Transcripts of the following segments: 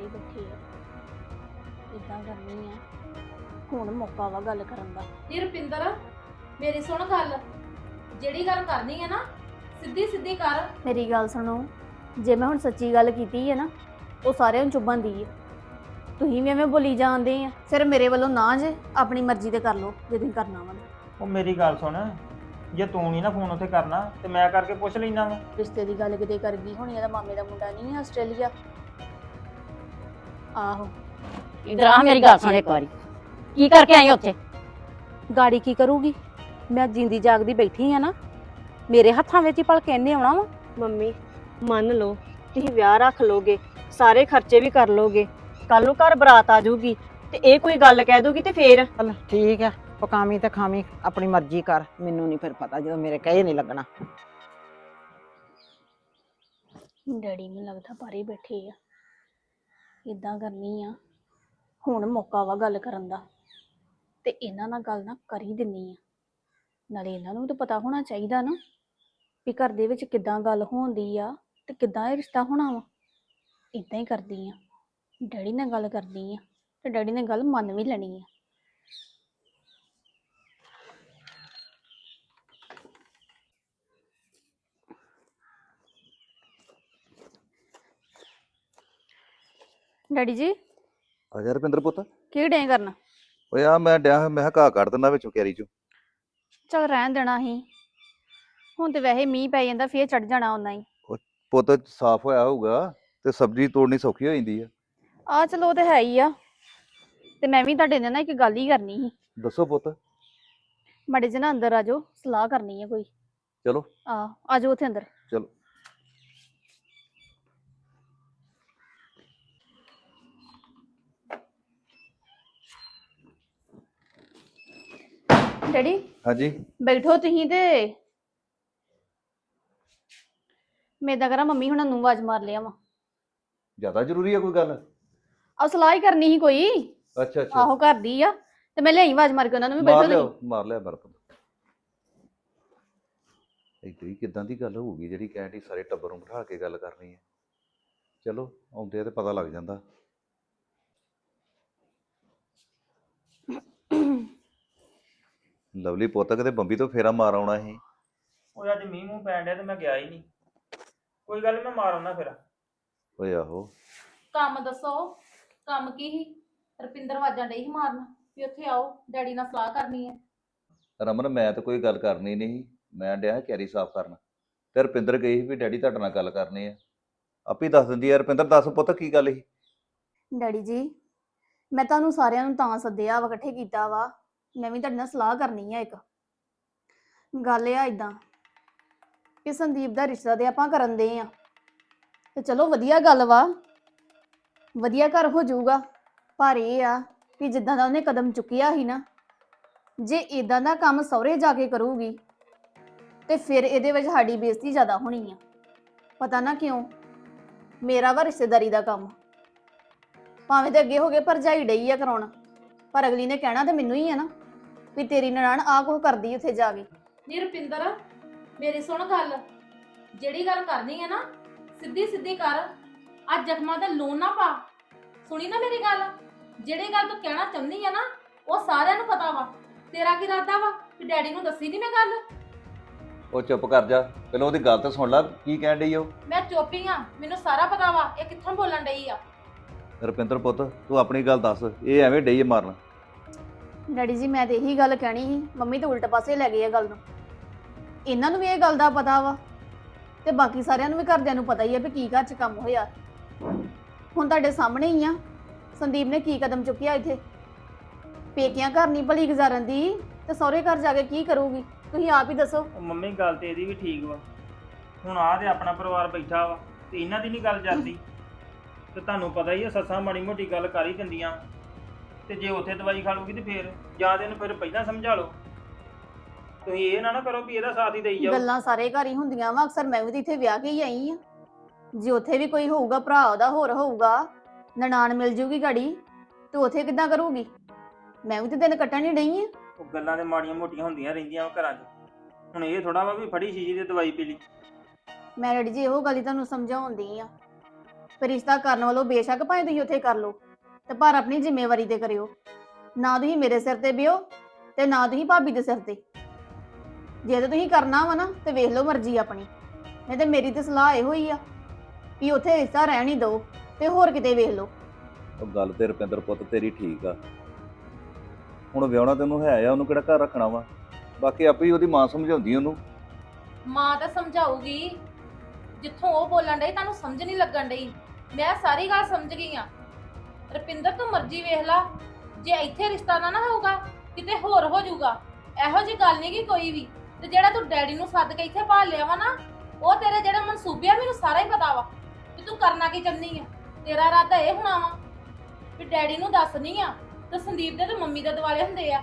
ਭਾਰੇ ਬੈਠੇ ਆ। ਇਦਾਂ ਕਰਨੀ ਆ। ਹੁਣ ਮੌਕਾ ਵਾ ਗੱਲ ਕਰਨ ਦਾ। ਨੀ ਰੁਪਿੰਦਰ ਮੇਰੀ ਸੁਣ ਗੱਲ। ਜਿਹੜੀ ਗੱਲ ਕਰਨੀ ਹੈ ਨਾ ਸਿੱਧੀ ਸਿੱਧੀ ਕਰ। ਮੇਰੀ ਗੱਲ ਸੁਣੋ। ਜੇ ਮੈਂ ਹੁਣ ਸੱਚੀ ਗੱਲ ਕੀਤੀ ਹੈ ਨਾ ਉਹ ਸਾਰਿਆਂ ਨੂੰ ਚੁੱਭਣ ਦੀ ਹੈ ਤੁਸੀਂ ਵੀ ਐਵੇਂ ਬੋਲੀ ਜਾਂਦੇ ਆ। ਫਿਰ ਮੇਰੇ ਵੱਲੋਂ ਨਾ ਜੇ ਆਪਣੀ ਮਰਜ਼ੀ ਤੇ ਕਰ ਲਓ ਜੇ ਤੁਸੀਂ ਕਰਨਾ ਵਾ। ਉਹ ਮੇਰੀ ਗੱਲ ਸੁਣ। ਜੇ ਤੂੰ ਨਹੀਂ ਨਾ ਫੋਨ ਉੱਥੇ ਕਰਨਾ ਤੇ ਮੈਂ ਕਰਕੇ ਪੁੱਛ ਲੈਣਾ ਵਾ। ਰਿਸ਼ਤੇ ਦੀ ਗੱਲ ਕਿਤੇ ਕਰ ਗਈ ਹੋਣੀ ਇਹਦਾ ਮਾਮੇ ਦਾ ਮੁੰਡਾ ਨਹੀਂ ਹੈ ਆਸਟ੍ਰੇਲੀਆ। ਆਹੋ। ਇਧਰ ਆ ਮੇਰੀ ਗੱਲ ਸੁਣ ਇੱਕ ਵਾਰੀ। ਕੀ ਕਰਕੇ ਆਈ ਉੱਥੇ? ਗਾੜੀ ਕੀ ਕਰੂਗੀ? ਮੈਂ ਜਿੰਦੀ ਜਾਗਦੀ ਬੈਠੀ ਆ ਨਾ ਮੇਰੇ ਹੱਥਾਂ ਵਿੱਚ ਹੀ ਭਲ ਕਹਿੰਨੇ ਆਉਣਾ ਵਾ। ਮੰਮੀ ਮੰਨ ਲਓ ਤੁਸੀਂ ਵਿਆਹ ਰੱਖ ਲੋਗੇ ਸਾਰੇ ਖਰਚੇ ਵੀ ਕਰ ਲੋਗੇ ਕੱਲ ਨੂੰ ਘਰ ਬਰਾਤ ਆ ਜਾਊਗੀ ਤੇ ਇਹ ਕੋਈ ਗੱਲ ਕਹਿ ਦੂਗੀ ਤੇ ਫੇਰ? ਚੱਲ ਠੀਕ ਆ ਪਕਾਵੀਂ ਤੇ ਖਾਵੀਂ ਆਪਣੀ ਮਰਜ਼ੀ ਕਰ ਮੈਨੂੰ ਨਹੀਂ ਫਿਰ ਪਤਾ ਜਦੋਂ ਮੇਰੇ ਕਹੇ ਨਹੀਂ ਲੱਗਣਾ। ਡੈਡੀ ਮੈਨੂੰ ਲੱਗਦਾ ਭਾਰੇ ਬੈਠੇ ਆ। ਇਦਾਂ ਕਰਨੀ ਆ। ਹੁਣ ਮੌਕਾ ਵਾ ਗੱਲ ਕਰਨ ਦਾ। ਤੇ ਇਹਨਾਂ ਨਾਲ ਗੱਲ ਨਾ ਕਰ ਹੀ ਦਿੰਨੀ ਆ। ਨਾਲੇ ਇਹਨਾਂ ਨੂੰ ਤਾਂ ਪਤਾ ਹੋਣਾ ਚਾਹੀਦਾ ਨਾ ਵੀ ਘਰ ਦੇ ਵਿੱਚ ਕਿੱਦਾਂ ਗੱਲ ਹੋਣਦੀ ਆ ਤੇ ਕਿੱਦਾਂ ਇਹ ਰਿਸ਼ਤਾ ਹੋਣਾ ਵਾ। ਇਦਾਂ ਹੀ ਕਰਦੀ ਆ। ਡੈਡੀ ਨਾਲ ਗੱਲ ਕਰਦੀ ਆ ਤੇ ਡੈਡੀ ਨੇ ਗੱਲ ਮੰਨ ਵੀ ਲੈਣੀ ਆ। ਡੈਡੀ ਜੀ? ਆ ਜਾ ਰੁਪਿੰਦਰ ਪੁੱਤ। ਕੀ ਡੇ ਕਰਨਾ? ਓਏ ਆ ਮੈਂ ਡਿਆ ਮੈਂ ਕਿਹਾ ਘਾਹ ਕੱਢ ਦਿੰਦਾ ਵਿੱਚੋਂ ਕੈਰੀ ਚੋਂ। ਚਲ ਰਹਿਣ ਦੇਣਾ ਹੀ ਹੁਣ ਤੇ ਵੈਸੇ ਮੀਂਹ ਪੈ ਜਾਂਦਾ ਫੇਰ ਚੜ ਜਾਣਾ ਉਹਨਾਂ ਹੀ। ਪੁੱਤ ਸਾਫ਼ ਹੋਇਆ ਹੋਊਗਾ ਤੇ ਸਬਜ਼ੀ ਤੋੜਨੀ ਸੌਖੀ ਹੋ ਜਾਂਦੀ ਆ। ਆ ਚਲੋ ਉਹ ਤੇ ਹੈ ਹੀ ਆ। ਤੇ ਮੈਂ ਵੀ ਤੁਹਾਡੇ ਨਾਲ ਨਾ ਇੱਕ ਗੱਲ ਹੀ ਕਰਨੀ ਸੀ। ਦੱਸੋ ਪੁੱਤ। ਮੜੇ ਜੇ ਨਾ ਅੰਦਰ ਆ ਜਾਓ ਸਲਾਹ ਕਰਨੀ ਹੈ ਕੋਈ। ਚਲੋ। ਆ ਆ ਜਾਓ ਉੱਥੇ ਅੰਦਰ। ਚਲੋ। ਡੈਡੀ? ਹਾਂਜੀ। ਬੈਠੋ ਤੁਸੀਂ ਤੇ। ਮੈਂ ਤਾਂ ਕਰਾਂ ਮੰਮੀ ਹੁਣਾਂ ਨੂੰ ਆਵਾਜ਼ ਮਾਰ ਲਿਆ ਵਾ। ਜ਼ਿਆਦਾ ਜ਼ਰੂਰੀ ਆ ਕੋਈ ਗੱਲ? ਆ ਸਲਾਹ ਹੀ ਕਰਨੀ ਸੀ ਕੋਈ। ਅੱਛਾ ਅੱਛਾ। ਆਹੋ ਕਰਦੀ ਆ। ਤੇ ਮੈਂ ਲਿਆਈ ਆਵਾਜ਼ ਮਾਰ ਕੇ ਉਹਨਾਂ ਨੂੰ ਵੀ ਮਾਰ ਬੈਠੋ ਲਿਆ ਤੁਸੀਂ। ਮਾਰ ਲਿਆ ਬਰਤ ਏਦਾਂ ਹੀ ਕਿਦਾਂ ਦੀ ਗੱਲ ਹੋਊਗੀ ਜਿਹੜੀ ਕਹਿੰਦੀ ਸਾਰੇ ਟੱਬਰ ਨੂੰ ਬਿਠਾ ਕੇ ਗੱਲ ਕਰਨੀ ਹੈ? ਚਲੋ ਆਉਂਦੇ ਆ ਤੇ ਪਤਾ ਲੱਗ ਜਾਂਦਾ। ਲਵਲੀ ਪੁੱਤ ਕਿਤੇ ਬੰਬੀ ਤੋਂ ਫੇਰਾ ਮਾਰ ਆਉਣਾ ਸੀ? ਉਹ ਅੱਜ ਮੀਂਹ ਮੂੰਹ ਪੈਣ ਡਿਆ ਤੇ ਮੈਂ ਗਿਆ ਹੀ ਨਹੀਂ। ਕੋਈ ਗੱਲ ਨੀ, ਮੈਂ ਮਾਰ ਆਉਣਾ ਫਿਰ। ਓਏ ਆਹੋ। ਕੰਮ ਦੱਸੋ ਕੰਮ ਕੀ ਸੀ? ਰੁਪਿੰਦਰ ਵਾਜਾਂ ਡਈ ਸੀ ਮਾਰਨ ਵੀ ਉੱਥੇ ਆਓ ਡੈਡੀ ਨਾਲ ਸਲਾਹ ਕਰਨੀ ਹੈ। ਰਮਨ ਮੈਂ ਤਾਂ ਕੋਈ ਗੱਲ ਕਰਨੀ ਨਹੀਂ ਮੈਂ ਡਿਆ ਕੈਰੀ ਸਾਫ਼ ਕਰਨ। ਤੇ ਰੁਪਿੰਦਰ ਗਈ ਸੀ ਵੀ ਡੈਡੀ ਤੁਹਾਡੇ ਨਾਲ ਗੱਲ ਕਰਨੀ ਆ ਆਪੇ ਦੱਸ ਦਿੰਦੀ ਆ ਰੁਪਿੰਦਰ ਦੱਸ ਪੁੱਤ ਕੀ ਗੱਲ ਸੀ? ਡੈਡੀ ਜੀ ਮੈਂ ਤੁਹਾਨੂੰ ਸਾਰਿਆਂ ਨੂੰ ਤਾਂ ਸੱਦਿਆ ਵਾ ਇਕੱਠੇ ਕੀਤਾ ਵਾ। ਮੈਂ ਵੀ ਤੁਹਾਡੇ ਨਾਲ ਸਲਾਹ ਕਰਨੀ ਆ ਇੱਕ। ਗੱਲ ਆ ਇਦਾਂ ਕਿ ਸੰਦੀਪ ਦਾ ਰਿਸ਼ਤਾ ਤੇ ਆਪਾਂ ਕਰਨ ਦੇ ਆ। ਤੇ ਚਲੋ ਵਧੀਆ ਗੱਲ ਵਾ। ਵਧੀਆ ਘਰ ਹੋ ਜਾਊਗਾ। ਪਰ ਇਹ ਆ ਕਿ ਜਿੱਦਾਂ ਦਾ ਉਹਨੇ ਕਦਮ ਚੁੱਕਿਆ ਸੀ ਨਾ, ਜੇ ਇਦਾਂ ਦਾ ਕੰਮ ਸਹੁਰੇ ਜਾ ਕੇ ਕਰੂਗੀ, ਤੇ ਫਿਰ ਇਹਦੇ ਵਿੱਚ ਸਾਡੀ ਬੇਇੱਜ਼ਤੀ ਜ਼ਿਆਦਾ ਹੋਣੀ ਆ। ਪਤਾ ਨਾ ਕਿਉਂ? ਮੇਰਾ ਵਾ ਰਿਸ਼ਤੇਦਾਰੀ ਦਾ ਕੰਮ। ਭਾਵੇਂ ਤੇ ਅੱਗੇ ਹੋ ਗਏ ਭਰਜਾਈ ਡਈ ਆ ਕਰਾਉਣਾ, ਪਰ ਅਗਲੀ ਨੇ ਕਹਿਣਾ ਤੇ ਮੈਨੂੰ ਹੀ ਆ ਨਾ। ਵੀ ਤੇਰੀ ਨਨਾਣ ਆ ਕੁਛ ਕਰਦੀ ਉੱਥੇ ਜਾ ਕੇ। ਨੀ ਰੁਪਿੰਦਰ ਮੇਰੀ ਸੁਣ ਗੱਲ। ਜਿਹੜੀ ਗੱਲ ਕਰਨੀ ਹੈ ਨਾ ਸਿੱਧੀ ਸਿੱਧੀ ਕਰ। ਆ ਜ਼ਖਮਾਂ ਤੇ ਲੂਣ ਨਾ ਪਾ। ਸੁਣੀ ਨਾ ਮੇਰੀ ਗੱਲ? ਜਿਹੜੀ ਗੱਲ ਤੂੰ ਕਹਿਣਾ ਚਾਹੁੰਦੀ ਆ ਨਾ ਉਹ ਸਾਰਿਆਂ ਨੂੰ ਪਤਾ ਵਾ। ਤੇਰਾ ਕੀ ਇਰਾਦਾ ਵਾ? ਕਿ ਡੈਡੀ ਨੂੰ ਦੱਸੀ ਨਹੀਂ ਮੈਂ ਗੱਲ? ਉਹ ਚੁੱਪ ਕਰ ਜਾ। ਪਹਿਲਾਂ ਉਹਦੀ ਗੱਲ ਤਾਂ ਸੁਣ ਲੈ ਕੀ ਕਹਿਣ ਡਈ ਉਹ? ਮੈਂ ਚੋਪੀ ਆ। ਮੈਨੂੰ ਸਾਰਾ ਪਤਾ ਵਾ ਇਹ ਕਿੱਥੋਂ ਬੋਲਣ ਡਈ ਆ। ਰੁਪਿੰਦਰ ਪੁੱਤ ਤੂੰ ਆਪਣੀ ਗੱਲ ਦੱਸ। ਇਹ ਐਵੇਂ ਡਈ ਆ ਮਾਰਨ। ਡੈਡੀ ਜੀ, ਮੈਂ ਤੇ ਇਹੀ ਗੱਲ ਕਹਿਣੀ ਸੀ, ਮੰਮੀ ਤਾਂ ਉਲਟ ਪਾਸੇ ਲੈ ਗਈ ਇਹ ਗੱਲ ਨੂੰ। ਇਹਨਾਂ ਨੂੰ ਵੀ ਇਹ ਗੱਲ ਦਾ ਪਤਾ ਵਾ ਤੇ ਬਾਕੀ ਸਾਰਿਆਂ ਨੂੰ ਵੀ ਘਰਦਿਆਂ ਨੂੰ ਪਤਾ ਹੀ ਆ ਵੀ ਕੀ ਘਰ 'ਚ ਕੰਮ ਹੋਇਆ। ਹੁਣ ਤੁਹਾਡੇ ਸਾਹਮਣੇ ਹੀ ਆ, ਸੰਦੀਪ ਨੇ ਕੀ ਕਦਮ ਚੁੱਕਿਆ ਇੱਥੇ? ਪੇਕਿਆਂ ਘਰ ਨਹੀਂ ਭਲੀ ਗੁਜ਼ਾਰਨ ਦੀ ਤੇ ਸਹੁਰੇ ਘਰ ਜਾ ਕੇ ਕੀ ਕਰੂਗੀ? ਤੁਸੀਂ ਆਪ ਹੀ ਦੱਸੋ। ਉਹ ਮੰਮੀ, ਗੱਲ ਤੇ ਇਹਦੀ ਵੀ ਠੀਕ ਵਾ। ਹੁਣ ਆਹ ਤੇ ਆਪਣਾ ਪਰਿਵਾਰ ਬੈਠਾ ਵਾ ਤੇ ਇਹਨਾਂ ਦੀ ਨਹੀਂ ਗੱਲ ਜਾਂਦੀ। ਤੇ ਤੁਹਾਨੂੰ ਪਤਾ ਹੀ ਆ, ਸੱਸਾਂ ਮਾੜੀ ਮੋਟੀ ਗੱਲ ਕਰ ਹੀ ਦਿੰਦੀਆਂ। ਤੇ ਜੇ ਉੱਥੇ ਦਵਾਈ ਖਾ ਲੂਗੀ ਤੇ ਫੇਰ ਜਾਂ ਤੇ ਇਹਨੂੰ ਫਿਰ ਪਹਿਲਾਂ ਸਮਝਾ ਲਓ। ਤੁਸੀਂ ਇਹ ਨਾ ਨਾ ਕਰੋ ਵੀ ਇਹਦਾ ਸਾਥ ਹੀ ਦੇਈ ਜਾਓ। ਗੱਲਾਂ ਸਾਰੇ ਘਰ ਹੀ ਹੁੰਦੀਆਂ ਵਾ ਅਕਸਰ ਮੈਂ ਵੀ ਤਾਂ ਇੱਥੇ ਵਿਆਹ ਕੇ ਹੀ ਆਈ ਆ। ਜੇ ਉੱਥੇ ਵੀ ਕੋਈ ਹੋਊਗਾ ਭਰਾ ਉਹਦਾ ਹੋਰ ਹੋਊਗਾ ਨਨਾਣ ਮਿਲ ਜੂਗੀ ਗਾੜੀ ਤੇ ਉੱਥੇ ਕਿੱਦਾਂ ਕਰੂਗੀ? ਮੈਂ ਵੀ ਤਾਂ ਦਿਨ ਕੱਟਣ ਹੀ ਡਈ ਆ। ਉਹ ਗੱਲਾਂ ਤੇ ਮਾੜੀਆਂ ਮੋਟੀਆਂ ਹੁੰਦੀਆਂ ਰਹਿੰਦੀਆਂ ਵਾ ਘਰਾਂ 'ਚ। ਹੁਣ ਇਹ ਥੋੜਾ ਵਾ ਵੀ ਫੜੀ ਸ਼ੀਸ਼ੀ ਦੀ ਦਵਾਈ ਪੀ ਲਈ। ਮੈਂ ਡੈਡੀ ਜੀ ਇਹੋ ਗੱਲ ਹੀ ਤੁਹਾਨੂੰ ਸਮਝਾਉਂਦੀ ਆ। ਪਰ ਰਿਸ਼ਤਾ ਕਰਨ ਵੱਲੋਂ ਬੇਸ਼ੱਕ ਭਾਵੇਂ ਤੁਸੀਂ ਉੱਥੇ ਕਰ ਲਓ। ਤੇ ਪਰ ਆਪਣੀ ਜ਼ਿੰਮੇਵਾਰੀ ਤੇ ਕਰਿਓ। ਨਾ ਤੁਸੀਂ ਮੇਰੇ ਸਿਰ ਤੇ ਬਿਓ ਤੇ ਨਾ ਤੁਸੀਂ ਭਾਬੀ ਦੇ ਸਿਰ ਤੇ। ਜੇ ਤਾਂ ਤੁਸੀਂ ਕਰਨਾ ਵਾ ਨਾ ਤੇ ਵੇਖ ਲਓ ਮਰਜ਼ੀ ਆਪਣੀ। ਨਹੀਂ ਤੇ ਮੇਰੀ ਤੇ ਸਲਾਹ ਇਹੋ ਹੀ ਆ ਵੀ ਉੱਥੇ ਰਿਸ਼ਤਾ ਰਹਿਣ ਹੀ ਦਿਓ ਤੇ ਹੋਰ ਕਿਤੇ ਵੇਖ ਲਓ। ਉਹ ਗੱਲ ਤੇ ਰੁਪਿੰਦਰ ਪੁੱਤ ਤੇਰੀ ਠੀਕ ਆ। ਹੁਣ ਵਿਆਹਣਾ ਤੈਨੂੰ ਹੈ ਆ ਉਹਨੂੰ ਕਿਹੜਾ ਘਰ ਰੱਖਣਾ ਵਾ? ਬਾਕੀ ਆਪੇ ਹੀ ਉਹਦੀ ਮਾਂ ਸਮਝਾਉਂਦੀ ਉਹਨੂੰ। ਮਾਂ ਤਾਂ ਸਮਝਾਊਗੀ। ਜਿੱਥੋਂ ਉਹ ਬੋਲਣ ਡਈ ਤੁਹਾਨੂੰ ਸਮਝ ਨਹੀਂ ਲੱਗਣ ਡਈ। ਮੈਂ ਸਾਰੀ ਗੱਲ ਸਮਝ ਗਈ ਆ। ਰਪਿੰਦਰ, ਤੂੰ ਮਰਜ਼ੀ ਵੇਖ ਲਾ। ਜੇ ਇੱਥੇ ਰਿਸ਼ਤਾ ਨਾ ਨਾ ਹੋਊਗਾ, ਕਿਤੇ ਹੋਰ ਹੋ ਜਾਊਗਾ। ਇਹੋ ਜੀ ਗੱਲ ਨਹੀਂ ਕਿ ਕੋਈ ਵੀ। ਤੇ ਜਿਹੜਾ ਤੂੰ ਡੈਡੀ ਨੂੰ ਸੱਦ ਕੇ ਇੱਥੇ ਭਾਲ ਲਿਆ ਵਾ ਨਾ, ਉਹ ਤੇਰੇ ਜਿਹੜੇ ਮਨਸੂਬੇ ਆ ਮੈਨੂੰ ਸਾਰਾ ਹੀ ਪਤਾ ਵਾ ਕਿ ਤੂੰ ਕਰਨਾ ਕੀ ਚਾਹੁੰਦੀ ਆ। ਤੇਰਾ ਇਰਾਦਾ ਇਹ ਹੋਣਾ ਵਾ ਵੀ ਡੈਡੀ ਨੂੰ ਦੱਸਣੀ ਆ ਤੇ ਸੰਦੀਪ ਦੇ ਤੇ ਮੰਮੀ ਦੇ ਦਿਵਾਲੇ ਹੁੰਦੇ ਆ।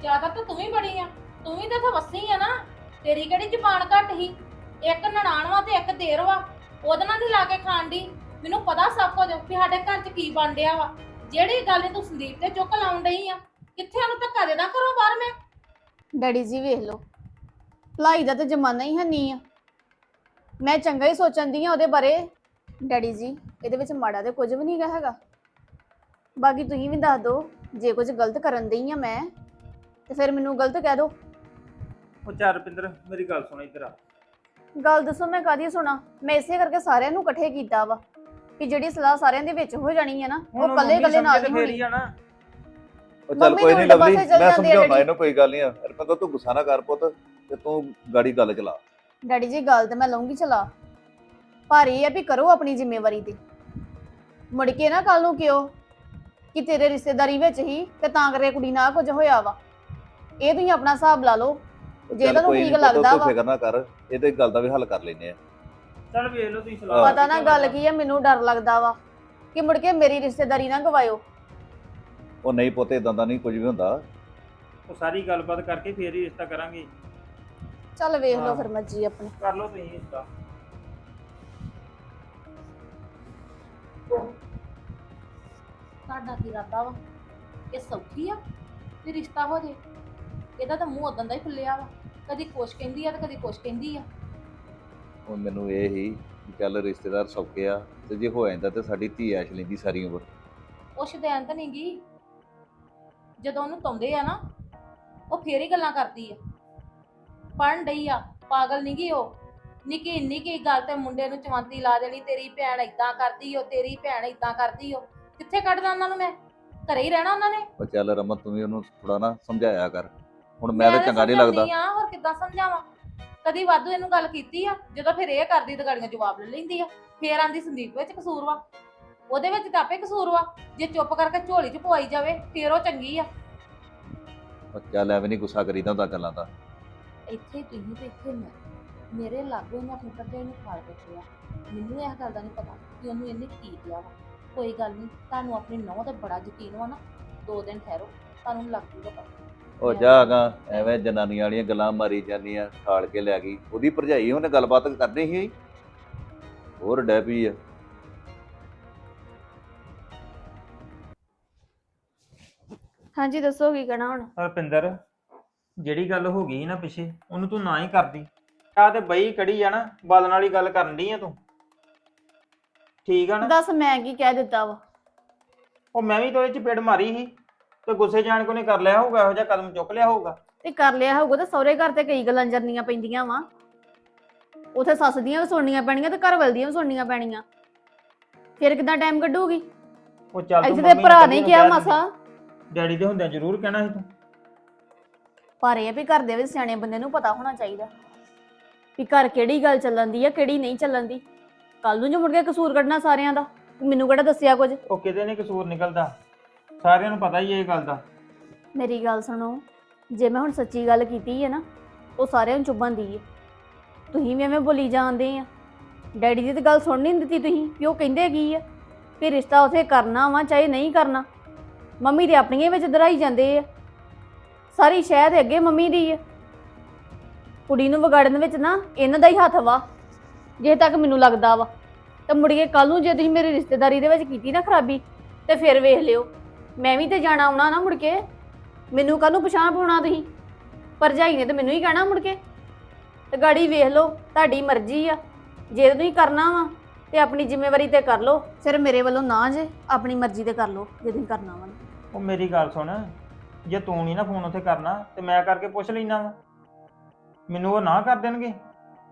ਜ਼ਿਆਦਾ ਤਾਂ ਤੂੰ ਵੀ ਬੜੀ ਆ। ਤੂੰ ਵੀ ਤਾਂ ਇੱਥੇ ਵਸੀ ਆ ਨਾ। ਤੇਰੀ ਕਿਹੜੀ ਜ਼ਬਾਨ ਘੱਟ ਹੀ ਇੱਕ ਨਨਾਣ ਵਾ ਤੇ ਇੱਕ ਦੇਰ ਵਾ। ਉਹਦੇ ਨਾਲ ਨਹੀਂ ਲਾ ਕੇ ਖਾਣ ਦੀ ਮੈਨੂੰ ਪਤਾ ਸਭ ਕੁਝ ਵੀ ਸਾਡੇ ਘਰ 'ਚ ਕੀ ਬਣ ਡਿਆ ਵਾ। ਜਿਹੜੀ ਗੱਲ ਤੂੰ ਸੰਦੀਪ ਤੇ ਚੁੱਕ ਲਾਉਣ ਡਈ ਆ ਕਿੱਥੇ ਉਹਨੂੰ ਧੱਕਾ ਦੇਣਾ ਘਰੋਂ ਬਾਹਰ ਮੈਂ? ਡੈਡੀ ਜੀ ਵੇਖ ਲਓ ਭਲਾਈ ਦਾ ਤਾਂ ਜ਼ਮਾਨਾ ਹੀ ਹੰਨੀ ਆ। ਮੈਂ ਚੰਗਾ ਹੀ ਸੋਚਣ ਦੀ ਆ ਉਹਦੇ ਬਾਰੇ। ਡੈਡੀ ਜੀ ਇਹਦੇ ਵਿੱਚ ਮਾੜਾ ਤੇ ਕੁਝ ਵੀ ਨਹੀਂਗਾ ਹੈਗਾ। ਬਾਕੀ ਤੁਸੀਂ ਵੀ ਦੱਸ ਦਿਓ ਜੇ ਕੁਝ ਗਲਤ ਕਰਨ ਦਈ ਆ ਮੈਂ ਤੇ ਫਿਰ ਮੈਨੂੰ ਗਲਤ ਕਹਿ ਦਿਓ। ਉਹ ਚੱਲ ਰੁਪਿੰਦਰ ਮੇਰੀ ਗੱਲ ਸੁਣ ਇੱਧਰ ਆ। ਗੱਲ ਦੱਸੋ ਮੈਂ ਕਾਦੀ ਸੁਣਾ? ਮੈਂ ਇਸੇ ਕਰਕੇ ਸਾਰਿਆਂ ਨੂੰ ਇਕੱਠੇ ਕੀਤਾ ਵਾ। ਕਿ ਜਿਹੜੀ ਸਲਾਹ ਸਾਰਿਆਂ ਦੇ ਵਿੱਚ ਹੋ ਜਾਣੀ ਹੈ ਨਾ ਉਹ ਕੱਲੇ ਕੱਲੇ ਨਾਲ ਨਹੀਂ ਹੋਣੀ। ਹੀ ਉਹ ਚੱਲ ਮੰਮੀ ਕੋਈ ਨਹੀਂ ਉਲਟੇ ਲਵਲੀ ਪਾਸੇ ਚੱਲ ਮੈਂ ਜਾਂਦੀ ਆ ਸਮਝਾਉਣਾ ਜਿਹੜੀ। ਇਹਨੂੰ ਕੋਈ ਗੱਲ ਨਹੀਂ ਆ। ਰੁਪਿੰਦਰ ਤੂੰ ਗੁੱਸਾ ਨਾ ਕਰ ਪੁੱਤ ਤੇ ਤੂੰ ਗਾੜੀ ਗੱਲ ਚਲਾ। ਡੈਡੀ ਜੀ ਗੱਲ ਤੇ ਮੈਂ ਲਊਂਗੀ ਚਲਾ। ਪਰ ਇਹ ਆ ਵੀ ਕਰੋ ਆਪਣੀ ਜ਼ਿੰਮੇਵਾਰੀ ਤੇ। ਮੁੜ ਕੇ ਨਾ ਕੱਲ ਨੂੰ ਕਿਉਂ ਕਿ ਤੇਰੇ ਰਿਸ਼ਤੇਦਾਰੀ ਵਿੱਚ ਹੀ ਤੇ ਤਾਂ ਕਰਕੇ ਕੁੜੀ ਨਾਲ ਕੁਝ ਹੋਇਆ ਵਾ। ਇਹ ਤੁਸੀਂ ਆਪਣਾ ਹਿਸਾਬ ਲਾ ਲਓ। ਉਹ ਜੇ ਚੱਲ ਤੁਹਾਨੂੰ ਕੋਈ ਨੀ ਠੀਕ ਪੁੱਤ, ਲੱਗਦਾ ਤੂੰ ਵਾ। ਫਿਕਰ ਨਾ ਕਰ ਇਹਦੇ ਗੱਲ ਦਾ ਵੀ ਹੱਲ ਕਰ ਲੈਨੇ ਆ। ਚੱਲ ਵੇਖ ਲਓ ਤੁਸੀਂ ਸਲਾਹ ਪਤਾ ਨਾ ਗੱਲ ਕੀ ਆ ਮੈਨੂੰ ਡਰ ਲੱਗਦਾ ਵਾ ਕਿ ਮੁੜ ਕੇ ਮੇਰੀ ਰਿਸ਼ਤੇਦਾਰੀ ਨਾ ਗਵਾਇਓ। ਉਹ ਨਹੀਂ ਪੁੱਤ ਇਦਾਂ ਦਾ ਨਹੀਂ ਕੁਝ ਵੀ ਹੁੰਦਾ। ਉਹ ਸਾਰੀ ਗੱਲਬਾਤ ਕਰਕੇ ਫੇਰ ਹੀ ਰਿਸ਼ਤਾ ਕਰਾਂਗੇ। ਚੱਲ ਵੇਖ ਲਓ ਹਾਂ। ਫਿਰ ਮਰਜ਼ੀ ਆਪਣੀ। ਕਰ ਲਓ ਤੁਸੀਂ ਰਿਸ਼ਤਾ। ਤੁਹਾਡਾ ਕੀ ਇਰਾਦਾ ਵਾ? ਇਹ ਸੌਖੀ ਆ ਵੀ ਰਿਸ਼ਤਾ ਹੋ ਜੇ? ਇਹਦਾ ਤਾਂ ਮੂੰਹ ਉਦੋਂ ਦਾ ਹੀ ਫੁੱਲਿਆ ਵਾ। ਕਦੀ ਕੁਛ ਕਹਿੰਦੀ ਆ ਤੇ ਕਦੀ ਕੁਛ ਕਹਿੰਦੀ ਆ। ਉਹ ਮੈਨੂੰ ਇਹ ਹੀ ਕਿ ਚੱਲ ਰਿਸ਼ਤੇਦਾਰ ਸੌਕੇ ਆ ਤੇ ਜੇ ਹੋ ਜਾਂਦਾ ਤੇ ਸਾਡੀ ਧੀ ਐਸ਼ ਲੈਂਦੀ ਸਾਰੀ ਉਮਰ। ਉਹ ਸ਼ਦੈਨ ਤਾਂ ਨਹੀਂ ਗੀ। ਜਦੋਂ ਉਹਨੂੰ ਤਾਉਂਦੇ ਆ ਨਾ ਉਹ ਫੇਰ ਹੀ ਗੱਲਾਂ ਕਰਦੀ ਆ। ਪੜਨ ਡਈ ਆ ਪਾਗਲ ਨਹੀਂ ਗੀ ਉਹ। ਨਿੱਕੀ ਨਿੱਕੀ ਗੱਲ ਤੇ ਮੁੰਡੇ ਨੂੰ ਚਵੰਤੀ ਲਾ ਦੇਣੀ ਤੇਰੀ ਭੈਣ ਇਦਾਂ ਕਰਦੀ ਓ ਤੇਰੀ ਭੈਣ ਇਦਾਂ ਕਰਦੀ ਓ। ਕਿੱਥੇ ਕੱਢਦਾ ਉਹਨਾਂ ਨੂੰ ਮੈਂ? ਘਰੇ ਹੀ ਰਹਿਣਾ ਉਹਨਾਂ ਨੇ। ਉਹ ਚੱਲ ਰਮਨ ਤੂੰ ਵੀ ਉਹਨੂੰ ਥੋੜਾ ਨਾ ਸਮਝਾਇਆ ਕਰ। ਹੁਣ ਮੈਂ ਤਾਂ ਚੰਗਾ ਨਹੀਂ ਲੱਗਦਾ। ਸਮਝਾਉਂਦੀ ਆ ਹੋਰ ਕਿੱਦਾਂ ਸਮਝਾਵਾਂ? ਕਦੀ ਵਾਧੂ ਇਹਨੂੰ ਗੱਲ ਕੀਤੀ ਆ ਜਦੋਂ ਫਿਰ ਇਹ ਕਰਦੀ ਤਾਂ ਗਾੜੀਆਂ ਜਵਾਬ ਲੈ ਲੈਂਦੀ ਆ ਫੇਰ ਆਂਦੀ ਸੰਦੀਪ ਵਿੱਚ ਕਸੂਰ ਵਾ? ਉਹਦੇ ਵਿੱਚ ਤਾਂ ਆਪੇ ਕਸੂਰ ਵਾ ਜੇ ਚੁੱਪ ਕਰਕੇ ਝੋਲੀ 'ਚ ਪਵਾਈ ਜਾਵੇ ਫੇਰ ਉਹ ਚੰਗੀ ਆ। ਚੱਲ ਐਵੇਂ ਨਹੀਂ ਗੁੱਸਾ ਕਰੀਦਾ ਹੁੰਦਾ ਗੱਲਾਂ ਦਾ। ਇੱਥੇ ਤੁਸੀਂ ਤੇ ਇੱਥੇ ਮੈਂ ਮੇਰੇ ਲਾਗੋਂ ਨੇ ਆਪਣੀ ਪੱਤੇ ਨੂੰ ਫਾੜ ਬੈਠਿਆ ਮੈਨੂੰ ਇਹ ਗੱਲ ਦਾ ਨਹੀਂ ਪਤਾ ਕਿ ਉਹਨੂੰ ਇਹਨੇ ਕੀ ਕਿਹਾ ਵਾ। ਕੋਈ ਗੱਲ ਨਹੀਂ ਤੁਹਾਨੂੰ ਆਪਣੀ ਨੌਂ ਤੇ ਬੜਾ ਯਕੀਨ ਵਾ ਨਾ। ਦੋ ਦਿਨ ਠਹਿਰੋ ਤੁਹਾਨੂੰ ਲੱਗ ਜੂਗਾ ਪਤਾ। ਉਹ ਜਾਗਾ ਐਵੇਂ ਜਨਾਨੀਆਂ ਵਾਲੀਆਂ ਗੱਲਾਂ ਮਾਰੀ ਜਾਂਦੀਆਂ ਖਾਲ ਕੇ ਲੈ ਗਈ। ਉਹਦੀ ਭਰਜਾਈ ਉਹਨੇ ਗੱਲਬਾਤ ਕਰਨੀ ਸੀ ਹੋਰ ਡੈ ਪਈ ਆ। ਹਾਂਜੀ ਦੱਸੋ ਕੀ ਕਹਿਣਾ ਹੁਣ? ਰੁਪਿੰਦਰ ਜਿਹੜੀ ਗੱਲ ਹੋ ਗਈ ਨਾ ਪਿੱਛੇ ਉਹਨੂੰ ਤੂੰ ਨਾ ਹੀ ਕਰਦੀ। ਆ ਤੇ ਬਈ ਕੜੀ ਆ ਨਾ ਬਾਲਣ ਵਾਲੀ ਗੱਲ ਕਰਨ ਦੀ ਆ ਤੂੰ। ਠੀਕ ਆ ਨਾ? ਦੱਸ ਮੈਂ ਕੀ ਕਹਿ ਦਿੱਤਾ ਵਾ? ਉਹ ਮੈਂ ਵੀ ਤੋਏ ਚ ਪੇੜ ਮਾਰੀ ਸੀ। ਤੇ ਗੁੱਸੇ ਜਾਣ ਕੋ ਨੇ ਕਰ ਲਿਆ ਹੋਊਗਾ ਇਹੋ ਜਿਹਾ ਕਦਮ ਚੁੱਕ ਲਿਆ ਹੋਊਗਾ? ਤੇ ਕਰ ਲਿਆ ਹੋਊਗਾ ਤਾਂ ਸਹੁਰੇ ਘਰ ਤੇ ਕਈ ਗੱਲਾਂ ਜਰਨੀਆਂ ਪੈਂਦੀਆਂ ਵਾ। ਉਥੇ ਸੱਸ ਦੀਆਂ ਵੀ ਸੁਣਨੀਆਂ ਪੈਣੀਆਂ ਤੇ ਘਰ ਵਾਲ ਦੀਆਂ ਵੀ ਸੁਣਨੀਆਂ ਪੈਣੀਆਂ। ਫਿਰ ਕਿਦਾਂ ਟਾਈਮ ਕੱਢੂਗੀ? ਉਹ ਚੱਲ ਤੂੰ ਇੱਥੇ ਤੇ ਮੰਮੀ ਨੂੰ ਭਰਾ ਨੂੰ ਕਿਹਾ ਕਹਿ ਮਸਾ। ਡੈਡੀ ਦੇ ਹੁੰਦਿਆਂ ਜ਼ਰੂਰ ਕਹਿਣਾ ਸੀ ਤੂੰ। ਪਰ ਇਹ ਆ ਵੀ ਘਰ ਦੇ ਵਿੱਚ ਸਿਆਣੇ ਬੰਦੇ ਨੂੰ ਪਤਾ ਹੋਣਾ ਚਾਹੀਦਾ। ਵੀ ਘਰ ਕਿਹੜੀ ਗੱਲ ਚੱਲਣ ਦੀ ਆ ਕਿਹੜੀ ਨਹੀਂ ਚੱਲਣ ਦੀ। ਕੱਲ ਨੂੰ ਜੋ ਮੁੜ ਕੇ ਕਸੂਰ ਕੱਢਣਾ ਸਾਰਿਆਂ ਦਾ ਮੈਨੂੰ ਕਿਹੜਾ ਦੱਸਿਆ ਕੁਝ? ਉਹ ਕਿਤੇ ਨਹੀਂ ਕਸੂਰ ਨਿਕਲਦਾ। ਸਾਰਿਆਂ ਨੂੰ ਪਤਾ ਹੀ ਹੈ ਇਹ ਗੱਲ ਦਾ। ਮੇਰੀ ਗੱਲ ਸੁਣੋ, ਜੇ ਮੈਂ ਹੁਣ ਸੱਚੀ ਗੱਲ ਕੀਤੀ ਹੈ ਨਾ, ਉਹ ਸਾਰਿਆਂ ਨੂੰ ਚੁੱਭਣ ਦੀ ਹੈ। ਤੁਸੀਂ ਵੀ ਐਵੇਂ ਬੋਲੀ ਜਾਂਦੇ ਆ। ਡੈਡੀ ਦੀ ਤਾਂ ਗੱਲ ਸੁਣ ਨਹੀਂ ਦਿੱਤੀ ਤੁਸੀਂ ਵੀ ਉਹ ਕਹਿੰਦੇ ਕੀ ਆ ਵੀ ਰਿਸ਼ਤਾ ਉਥੇ ਕਰਨਾ ਵਾ ਚਾਹੇ ਨਹੀਂ ਕਰਨਾ। ਮੰਮੀ ਦੇ ਆਪਣੀਆਂ ਵਿੱਚ ਦਰਾਈ ਜਾਂਦੇ ਆ। ਸਾਰੀ ਸ਼ਹਿਦ ਅੱਗੇ ਮੰਮੀ ਦੀ ਆ। ਕੁੜੀ ਨੂੰ ਵਿਗਾੜਨ ਵਿੱਚ ਨਾ ਇਹਨਾਂ ਦਾ ਹੀ ਹੱਥ ਵਾ, ਜੇ ਤੱਕ ਮੈਨੂੰ ਲੱਗਦਾ ਵਾ। ਤਾਂ ਮੁੜ ਕੇ ਕੱਲ ਨੂੰ ਜੇ ਤੁਸੀਂ ਮੇਰੀ ਰਿਸ਼ਤੇਦਾਰੀ ਦੇ ਵਿੱਚ ਕੀਤੀ ਨਾ ਖਰਾਬੀ, ਤੇ ਫਿਰ ਵੇਖ ਲਿਓ। ਮੈਂ ਵੀ ਤੇ ਜਾਣਾ ਆਉਣਾ ਨਾ ਮੁੜ ਕੇ। ਮੈਨੂੰ ਕਾਹਨੂੰ ਪਛਾਣ ਪਾਉਣਾ ਤੁਸੀਂ? ਭਰਜਾਈ ਨੇ ਤੇ ਮੈਨੂੰ ਹੀ ਕਹਿਣਾ ਮੁੜ ਕੇ। ਤੇ ਗਾੜੀ ਵੇਖ ਲਓ ਤੁਹਾਡੀ ਮਰਜ਼ੀ ਆ। ਜੇ ਤੁਸੀਂ ਕਰਨਾ ਵਾ ਤੇ ਆਪਣੀ ਜ਼ਿੰਮੇਵਾਰੀ ਤੇ ਕਰ ਲਓ। ਫਿਰ ਮੇਰੇ ਵੱਲੋਂ ਨਾ ਜੇ ਆਪਣੀ ਮਰਜ਼ੀ ਤੇ ਕਰ ਲਓ ਜੇ ਤੁਸੀਂ ਕਰਨਾ ਵਾ ਉਹ ਮੇਰੀ ਗੱਲ ਸੁਣ ਜੇ ਤੂੰ ਨਹੀਂ ਨਾ ਫੋਨ ਉੱਥੇ ਕਰਨਾ ਤੇ ਮੈਂ ਕਰਕੇ ਪੁੱਛ ਲੈਣਾ ਵਾ। ਮੈਨੂੰ ਉਹ ਨਾ ਕਰ ਦੇਣਗੇ।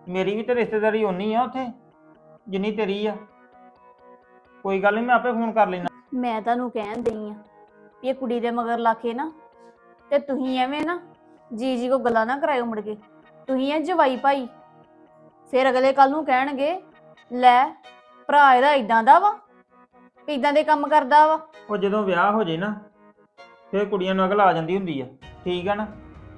ਮੇਰੀ ਵੀ ਤੇ ਰਿਸ਼ਤੇਦਾਰੀ ਓਨੀ ਆ ਉੱਥੇ ਜਿੰਨੀ ਤੇਰੀ ਆ। ਕੋਈ ਗੱਲ ਨਹੀਂ ਮੈਂ ਆਪੇ ਫੋਨ ਕਰ ਲੈਣਾ ਮੈਂ ਤੁਹਾਨੂੰ ਕਹਿਣ ਦਈ ਆ ਵੀ ਇਹ ਕੁੜੀ ਦੇ ਮਗਰ ਲਾ ਕੇ ਨਾ ਤੇ ਤੁਸੀਂ ਐਵੇਂ ਨਾ ਜੀ ਜੀ ਕੋ ਗੱਲਾਂ ਨਾ ਕਰਾਇਓ ਮੁੜ ਕੇ। ਤੁਸੀਂ ਐ ਜਵਾਈ ਭਾਈ ਫਿਰ ਅਗਲੇ ਕੱਲ ਨੂੰ ਕਹਿਣਗੇ ਲੈ ਭਰਾ ਇਹਦਾ ਇਦਾਂ ਦਾ ਵਾ ਇਦਾਂ ਦੇ ਕੰਮ ਕਰਦਾ ਵਾ। ਉਹ ਜਦੋਂ ਵਿਆਹ ਹੋ ਜੇ ਨਾ ਫਿਰ ਕੁੜੀਆਂ ਨੂੰ ਅਗਲ ਆ ਜਾਂਦੀ ਹੁੰਦੀ ਆ ਠੀਕ ਆ ਨਾ?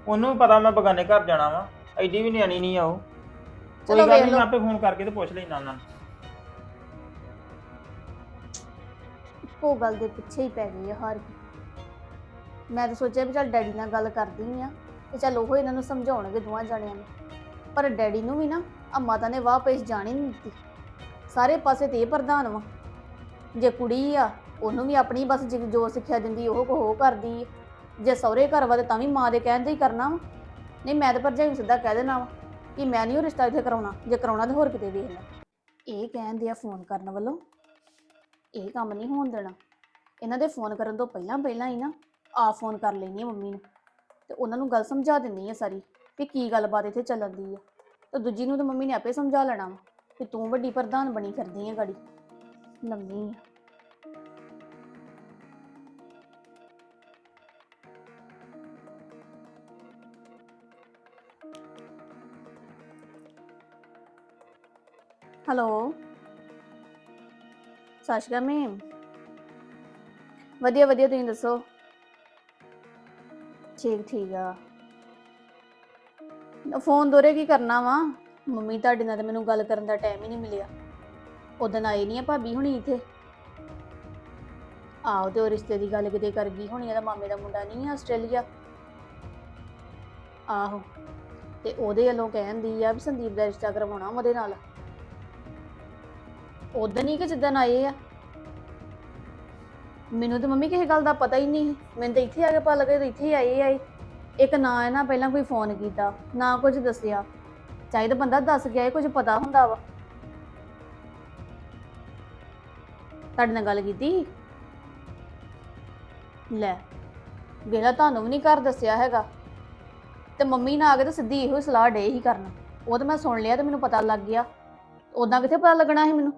ਉਹਨੂੰ ਵੀ ਪਤਾ ਮੈਂ ਬਗਾਨੇ ਘਰ ਜਾਣਾ ਵਾ ਐਡੀ ਵੀ ਨਿਆਣੀ ਨਹੀਂ ਆ ਉਹ। ਕੋਈ ਚਲੋ ਗੱਲ ਵੇਖ ਨਹੀਂ ਮੈਂ ਲਓ ਆਪੇ ਫੋਨ ਕਰਕੇ ਤੇ ਪੁੱਛ ਲੈਣਾ ਉਹਨਾਂ ਨੂੰ। ਉਹ ਗੱਲ ਦੇ ਪਿੱਛੇ ਹੀ ਪੈ ਗਈ ਆ ਹਾਰ ਕੇ ਮੈਂ ਤਾਂ ਸੋਚਿਆ ਵੀ ਚੱਲ ਡੈਡੀ ਨਾਲ ਗੱਲ ਕਰਦੀ ਆ ਤੇ ਚੱਲ ਉਹ ਇਹਨਾਂ ਨੂੰ ਸਮਝਾਉਣਗੇ ਦੋਵਾਂ ਜਣਿਆਂ ਨੂੰ। ਪਰ ਡੈਡੀ ਨੂੰ ਵੀ ਨਾ ਆ ਮਾਤਾ ਨੇ ਵਾਹ ਪੇਸ਼ ਜਾਣ ਹੀ ਨਹੀਂ ਦਿੱਤੀ। ਸਾਰੇ ਪਾਸੇ ਤੇ ਇਹ ਪ੍ਰਧਾਨ ਵਾ। ਜੇ ਕੁੜੀ ਆ, ਉਹਨੂੰ ਵੀ ਆਪਣੀ ਬਸ ਜਿ- ਜੋ ਸਿੱਖਿਆ ਦਿੰਦੀ, ਉਹ ਕੋ ਉਹ ਕਰਦੀ ਆ। ਜੇ ਸਹੁਰੇ ਘਰ ਵਾ ਤੇ ਤਾਂ ਵੀ ਮਾਂ ਦੇ ਕਹਿਣ ਤੇ ਹੀ ਕਰਨਾ ਵਾ। ਨਹੀਂ, ਮੈਂ ਤਾਂ ਭਰਜਾਈ ਨੂੰ ਸਿੱਧਾ ਕਹਿ ਦੇਣਾ ਵਾ ਕਿ ਮੈਂ ਨਹੀਂ ਉਹ ਰਿਸ਼ਤਾ ਇੱਥੇ ਕਰਾਉਣਾ। ਜੇ ਕਰਾਉਣਾ ਤਾਂ ਹੋਰ ਕਿਤੇ ਵੇਖ ਲੈ। ਇਹ ਕਹਿੰਦੇ ਆ ਫੋਨ ਕਰਨ ਵੱਲੋਂ, ਇਹ ਕੰਮ ਨਹੀਂ ਹੋਣ ਦੇਣਾ। ਇਹਨਾਂ ਦੇ ਫੋਨ ਕਰਨ ਤੋਂ ਪਹਿਲਾਂ ਪਹਿਲਾਂ ਹੀ ਨਾ ਆ ਫੋਨ ਕਰ ਲੈਣੀ ਆ ਮੰਮੀ ਨੂੰ। ਤੇ ਉਹਨਾਂ ਨੂੰ ਗੱਲ ਸਮਝਾ ਦਿੰਨੀ ਆ ਸਾਰੀ ਕਿ ਕੀ ਗੱਲਬਾਤ ਇੱਥੇ ਚੱਲਣ ਦੀ ਆ। ਤੇ ਦੂਜੀ ਨੂੰ ਤਾਂ ਮੰਮੀ ਨੇ ਆਪੇ ਸਮਝਾ ਲੈਣਾ ਵਾ ਕਿ ਤੂੰ ਵੱਡੀ ਪ੍ਰਧਾਨ ਬਣੀ ਫਿਰਦੀ ਆ ਗਾੜੀ। ਲੰਮੀ ਆ। ਹੈਲੋ। ਸਤਿ ਸ਼੍ਰੀ ਅਕਾਲ ਮੈਮ ਵਧੀਆ ਵਧੀਆ, ਤੁਸੀਂ ਦੱਸੋ? ਠੀਕ ਠੀਕ ਆ। ਫੋਨ ਦੋਰੇ ਕੀ ਕਰਨਾ ਵਾ? ਮੰਮੀ ਤੁਹਾਡੇ ਨਾਲ ਤਾਂ ਮੈਨੂੰ ਗੱਲ ਕਰਨ ਦਾ ਟਾਈਮ ਹੀ ਨਹੀਂ ਮਿਲਿਆ। ਉਦੋਂ ਆਏ ਨਹੀਂ ਆ ਭਾਬੀ ਹੁਣੀ ਇੱਥੇ। ਆਓ ਤੇ ਉਹ ਰਿਸ਼ਤੇ ਦੀ ਗੱਲ ਕਿਤੇ ਕਰ ਗਈ ਹੋਣੀ ਇਹਦਾ ਮਾਮੇ ਦਾ ਮੁੰਡਾ ਨਹੀਂ ਆ ਆਸਟ੍ਰੇਲੀਆ। ਆਹੋ, ਤੇ ਉਹਦੇ ਵੱਲੋਂ ਕਹਿੰਦੀ ਆ ਵੀ ਸੰਦੀਪ ਦਾ ਰਿਸ਼ਤਾ ਕਰਵਾਉਣਾ ਉਹਦੇ ਨਾਲ। ਉਦੋਂ ਹੀ ਕਿ ਜਿੱਦਣ ਆਏ ਆ? ਮੈਨੂੰ ਤਾਂ ਮੰਮੀ ਕਿਸੇ ਗੱਲ ਦਾ ਪਤਾ ਹੀ ਨਹੀਂ। ਸੀ। ਮੈਨੂੰ ਤਾਂ ਇੱਥੇ ਆ ਕੇ ਪਤਾ ਲੱਗਾ ਤੇ ਇੱਥੇ ਹੀ ਆਏ। ਆਏ ਇੱਕ ਨਾ ਹੈ ਨਾ ਪਹਿਲਾਂ ਕੋਈ ਫੋਨ ਕੀਤਾ, ਨਾ ਕੁਝ ਦੱਸਿਆ। ਚਾਹੀਦਾ ਬੰਦਾ ਦੱਸ ਗਿਆ, ਇਹ ਕੁਝ ਪਤਾ ਹੁੰਦਾ ਵਾ। ਤੁਹਾਡੇ ਨਾਲ ਗੱਲ ਕੀਤੀ? ਲੈ, ਵੇਲਾ ਤੁਹਾਨੂੰ ਵੀ ਨਹੀਂ ਘਰ ਦੱਸਿਆ ਹੈਗਾ। ਤੇ ਮੰਮੀ ਨਾਲ ਆ ਕੇ ਤਾਂ ਸਿੱਧੀ ਇਹੋ ਹੀ ਸਲਾਹ ਡੇ ਹੀ ਕਰਨ। ਉਹ ਤਾਂ ਮੈਂ ਸੁਣ ਲਿਆ ਤੇ ਮੈਨੂੰ ਪਤਾ ਲੱਗ ਗਿਆ। ਉਦਾਂ ਕਿੱਥੇ ਪਤਾ ਲੱਗਣਾ ਸੀ ਮੈਨੂੰ?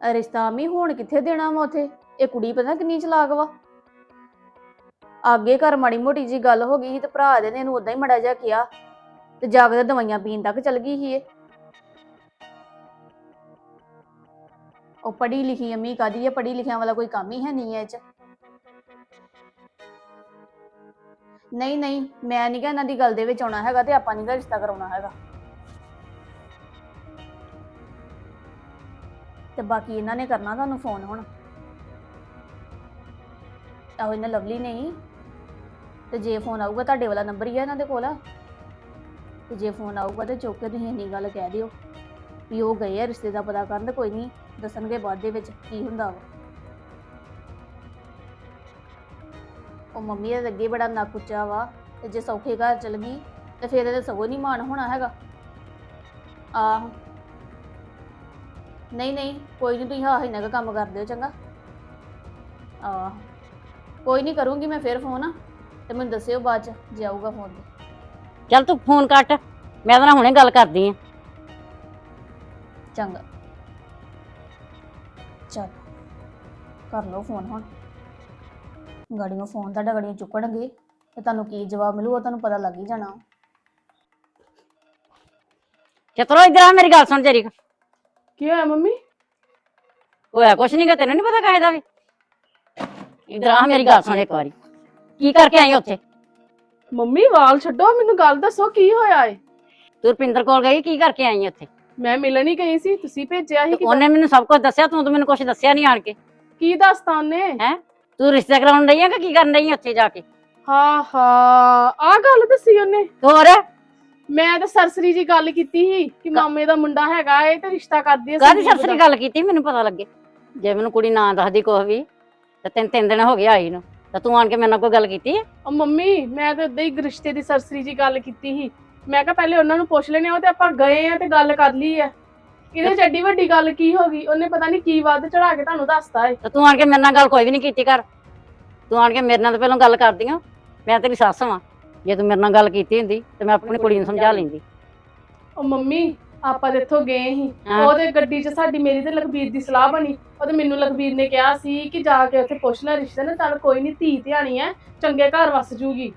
ਰਿਸ਼ਤਾ ਵੀ ਹੁਣ ਕਿੱਥੇ ਦੇਣਾ ਵਾ ਉਥੇ? ਇਹ ਕੁੜੀ ਪਤਾ ਕਿੰਨੀ ਚਲਾਕ ਵਾ। ਅੱਗੇ ਘਰ ਮਾੜੀ ਮੋਟੀ ਜੀ ਗੱਲ ਹੋ ਗਈ ਸੀ ਤੇ ਭਰਾ ਦੇ ਨੇ ਇਹਨੂੰ ਉਦਾਂ ਹੀ ਮੜਾ ਜਾ ਕਿਹਾ ਤੇ ਜਾ ਕੇ ਦਵਾਈਆਂ ਪੀਣ ਤੱਕ ਚਲ ਗਈ ਸੀ ਇਹ। ਉਹ ਪੜ੍ਹੀ ਲਿਖੀ ਅਮੀ ਕਾਦੀ ਹੈ ਪੜ੍ਹੀ ਲਿਖਿਆਂ ਵਾਲਾ ਕੋਈ ਕੰਮ ਹੀ ਹੈ ਨਹੀਂ ਹੈ ਚ। ਨਹੀਂ ਨਹੀਂ, ਮੈਂ ਨਹੀਂ ਕਿ ਇਹਨਾਂ ਦੀ ਗੱਲ ਦੇ ਵਿੱਚ ਆਉਣਾ ਹੈਗਾ ਤੇ ਆਪਾਂ ਨਹੀਂ ਗਾ ਰਿਸ਼ਤਾ ਕਰਾਉਣਾ ਹੈਗਾ। ਤੇ ਬਾਕੀ ਇਹਨਾਂ ਨੇ ਕਰਨਾ ਤੁਹਾਨੂੰ ਫੋਨ ਹੁਣ। ਆਹੋ, ਇਹਨਾਂ ਲਵਲੀ ਨਹੀਂ। ਤੇ ਜੇ ਫੋਨ ਆਊਗਾ, ਤੁਹਾਡੇ ਵਾਲਾ ਨੰਬਰ ਹੀ ਹੈ ਇਹਨਾਂ ਦੇ ਕੋਲ। ਤੇ ਜੇ ਫੋਨ ਆਊਗਾ ਤੇ ਚੁੱਕ ਕੇ ਤੁਸੀਂ ਇੰਨੀ ਗੱਲ ਕਹਿ ਦਿਓ ਵੀ ਉਹ ਗਏ ਆ ਰਿਸ਼ਤੇ ਦਾ ਪਤਾ ਕਰਨ ਤੇ ਕੋਈ ਨਹੀਂ, ਦੱਸਣਗੇ ਬਾਅਦ ਦੇ ਵਿੱਚ ਕੀ ਹੁੰਦਾ ਵਾ। ਉਹ ਮੰਮੀ ਦਾ ਅੱਗੇ ਬੜਾ ਨੱਕ ਉੱਚਾ ਵਾ, ਤੇ ਜੇ ਸੌਖੇ ਘਰ ਚਲ ਗਈ, ਤੇ ਫਿਰ ਇਹਦੇ ਸਗੋਂ ਨਹੀਂ ਮਾਣ ਹੋਣਾ ਹੈਗਾ। ਆਹ। ਨਹੀਂ ਨਹੀਂ ਕੋਈ ਨਹੀਂ ਤੁਸੀਂ ਹਾਂ ਇੰਨਾ ਕੁ ਕੰਮ ਕਰ ਦਿਓ ਚੰਗਾ। ਆਹ ਕੋਈ ਨਹੀਂ ਕਰੂੰਗੀ ਮੈਂ ਫਿਰ ਫੋਨ ਤੇ ਮੈਨੂੰ ਦੱਸਿਓ ਬਾਅਦ ਚ ਜੇ ਆਊਗਾ ਫੋਨ ਤੇ। ਚੱਲ ਤੂੰ ਫੋਨ ਕੱਟ ਮੈਂ ਉਹਦੇ ਨਾਲ ਹੁਣੇ ਗੱਲ ਕਰਦੀ ਆ। ਚੰਗਾ। ਚਲ ਕਰ ਲਓ ਫੋਨ ਹੁਣ। ਗਾੜੀਆਂ ਫੋਨ ਤੁਹਾਡਾ ਗਾੜੀਆਂ ਚੁੱਕਣਗੇ ਤੇ ਤੁਹਾਨੂੰ ਕੀ ਜਵਾਬ ਮਿਲੂਗਾ ਤੁਹਾਨੂੰ ਪਤਾ ਲੱਗ ਹੀ ਜਾਣਾ। ਚਤਰੋ ਇਧਰ ਆ ਮੇਰੀ ਗੱਲ ਸੁਣ ਜਰੀ ਕੀ ਹੋਇਆ ਮੰਮੀ? ਹੋਇਆ ਕੁਛ ਨਹੀਂਗਾ ਤੈਨੂੰ ਨਹੀਂ ਪਤਾ ਕਾਹਦਾ ਵੀ? ਇਧਰ ਆ ਮੇਰੀ ਗੱਲ ਸੁਣ ਇੱਕ ਵਾਰੀ। ਕੀ ਕਰਕੇ ਆਈ ਉੱਥੇ? ਮੰਮੀ ਵਾਲ ਛੱਡੋ ਮੈਨੂੰ ਗੱਲ ਦੱਸੋ ਕੀ ਹੋਇਆ ਏ? ਤੂੰ ਰੁਪਿੰਦਰ ਕੋਲ ਗਈ ਕੀ ਕਰਕੇ ਆਈ ਉੱਥੇ? ਮੈਂ ਮਿਲਣ ਹੀ ਗਈ ਸੀ ਤੁਸੀਂ ਭੇਜਿਆ ਸੀ ਕਿ ਉਹਨੇ ਮੈਨੂੰ ਸਭ ਕੁਝ ਦੱਸਿਆ ਤੂੰ ਤਾਂ ਮੈਨੂੰ ਕੁਝ ਦੱਸਿਆ ਨਹੀਂ ਆਣ ਕੇ। ਕੀ ਦੱਸਤਾ ਉਹਨੇ? ਤੂੰ ਰਿਸ਼ਤਾ ਕਰਾਉਣ ਰਹੀ ਆ ਕਿ ਕੀ ਕਰਨ ਰਹੀ ਆ ਉੱਥੇ ਜਾ ਕੇ? ਹਾਂ ਹਾਂ ਆ ਗੱਲ ਦੱਸੀ ਉਹਨੇ। ਹੋਰ? ਮੈਂ ਤਾਂ ਸਰਸਰੀ ਜੀ ਗੱਲ ਕੀਤੀ ਸੀ ਕਿ ਮਾਮੇ ਦਾ ਮੁੰਡਾ ਹੈਗਾ ਏ ਤੇ ਰਿਸ਼ਤਾ ਕਰਦੀ ਐ ਕਾਹਦੀ ਸੰਦੀਪ ਸਰਸਰੀ ਦਾ। ਗੱਲ ਕੀਤੀ ਮੈਨੂੰ ਪਤਾ ਲੱਗੇ। ਜੇ ਮੈਨੂੰ ਕੁੜੀ ਨਾ ਦੱਸਦੀ ਕੁਛ ਵੀ ਤੇ ਤਿੰਨ ਤਿੰਨ ਦਿਨ ਹੋ ਗਏ ਆਈ ਨੂੰ। ਤਾਂ ਤੂੰ ਆਣ ਕੇ ਮੇਰੇ ਨਾਲ ਕੋਈ ਗੱਲ ਕੀਤੀ ਹੈ ਉਹ ਮੰਮੀ ਮੈਂ ਤਾਂ ਏਦਾਂ ਹੀ ਰਿਸ਼ਤੇ ਦੀ ਸਰਸਰੀ ਜੀ ਗੱਲ ਕੀਤੀ ਸੀ। ਮੈਂ ਕਿਹਾ ਪਹਿਲੇ ਉਹਨਾਂ ਨੂੰ ਪੁੱਛ ਲੈਣੇ ਉਹ ਤੇ ਆਪਾਂ ਗਏ ਆ ਤੇ ਗੱਲ ਕਰ ਲਈ ਆ। ਇਹਦੇ ਚ ਐਡੀ ਵੱਡੀ ਗੱਲ ਕੀ ਹੋ ਗਈ? ਉਹਨੇ ਪਤਾ ਨਹੀਂ ਕੀ ਵੱਧ ਚੜਾ ਕੇ ਤੁਹਾਨੂੰ ਦੱਸਤਾ ਏ। ਤੇ ਤੂੰ ਆਣ ਕੇ ਮੇਰੇ ਨਾਲ ਗੱਲ ਕੋਈ ਵੀ ਨਹੀਂ ਕੀਤੀ ਕਰ। ਤੂੰ ਆਣ ਕੇ ਮੇਰੇ ਨਾਲ ਤਾਂ ਪਹਿਲਾਂ ਗੱਲ ਕਰਦੀ ਆ। ਮੈਂ ਤੇਰੀ ਸੱਸ ਵਾਂ। ਜੇ ਤੂੰ ਮੇਰੇ ਨਾਲ ਗੱਲ ਕੀਤੀ ਹੁੰਦੀ ਤੇ ਮੈਂ ਆਪਣੀ ਕੁੜੀ ਨੂੰ ਸਮਝਾ ਲੈਂਦੀ। ਉਹ ਮੰਮੀ ਆਪਾਂ ਤੇ ਇੱਥੋਂ ਗਏ ਸੀ। ਹਾਂ। ਉਹਦੇ ਗੱਡੀ 'ਚ ਸਾਡੀ ਮੇਰੀ ਤੇ ਲਖਬੀਰ ਦੀ ਸਲਾਹ ਬਣੀ। ਉਹ ਤੇ ਮੈਨੂੰ ਲਖਬੀਰ ਨੇ ਕਿਹਾ ਸੀ ਕਿ ਜਾ ਕੇ ਉੱਥੇ ਪੁੱਛ ਲੈ ਰਿਸ਼ਤੇ ਨੇ ਚੱਲ ਕੋਈ ਨਹੀਂ ਧੀ ਧਿਆਣੀ ਐ ਚੰਗੇ ਘਰ ਵਸ ਜੂਗੀ।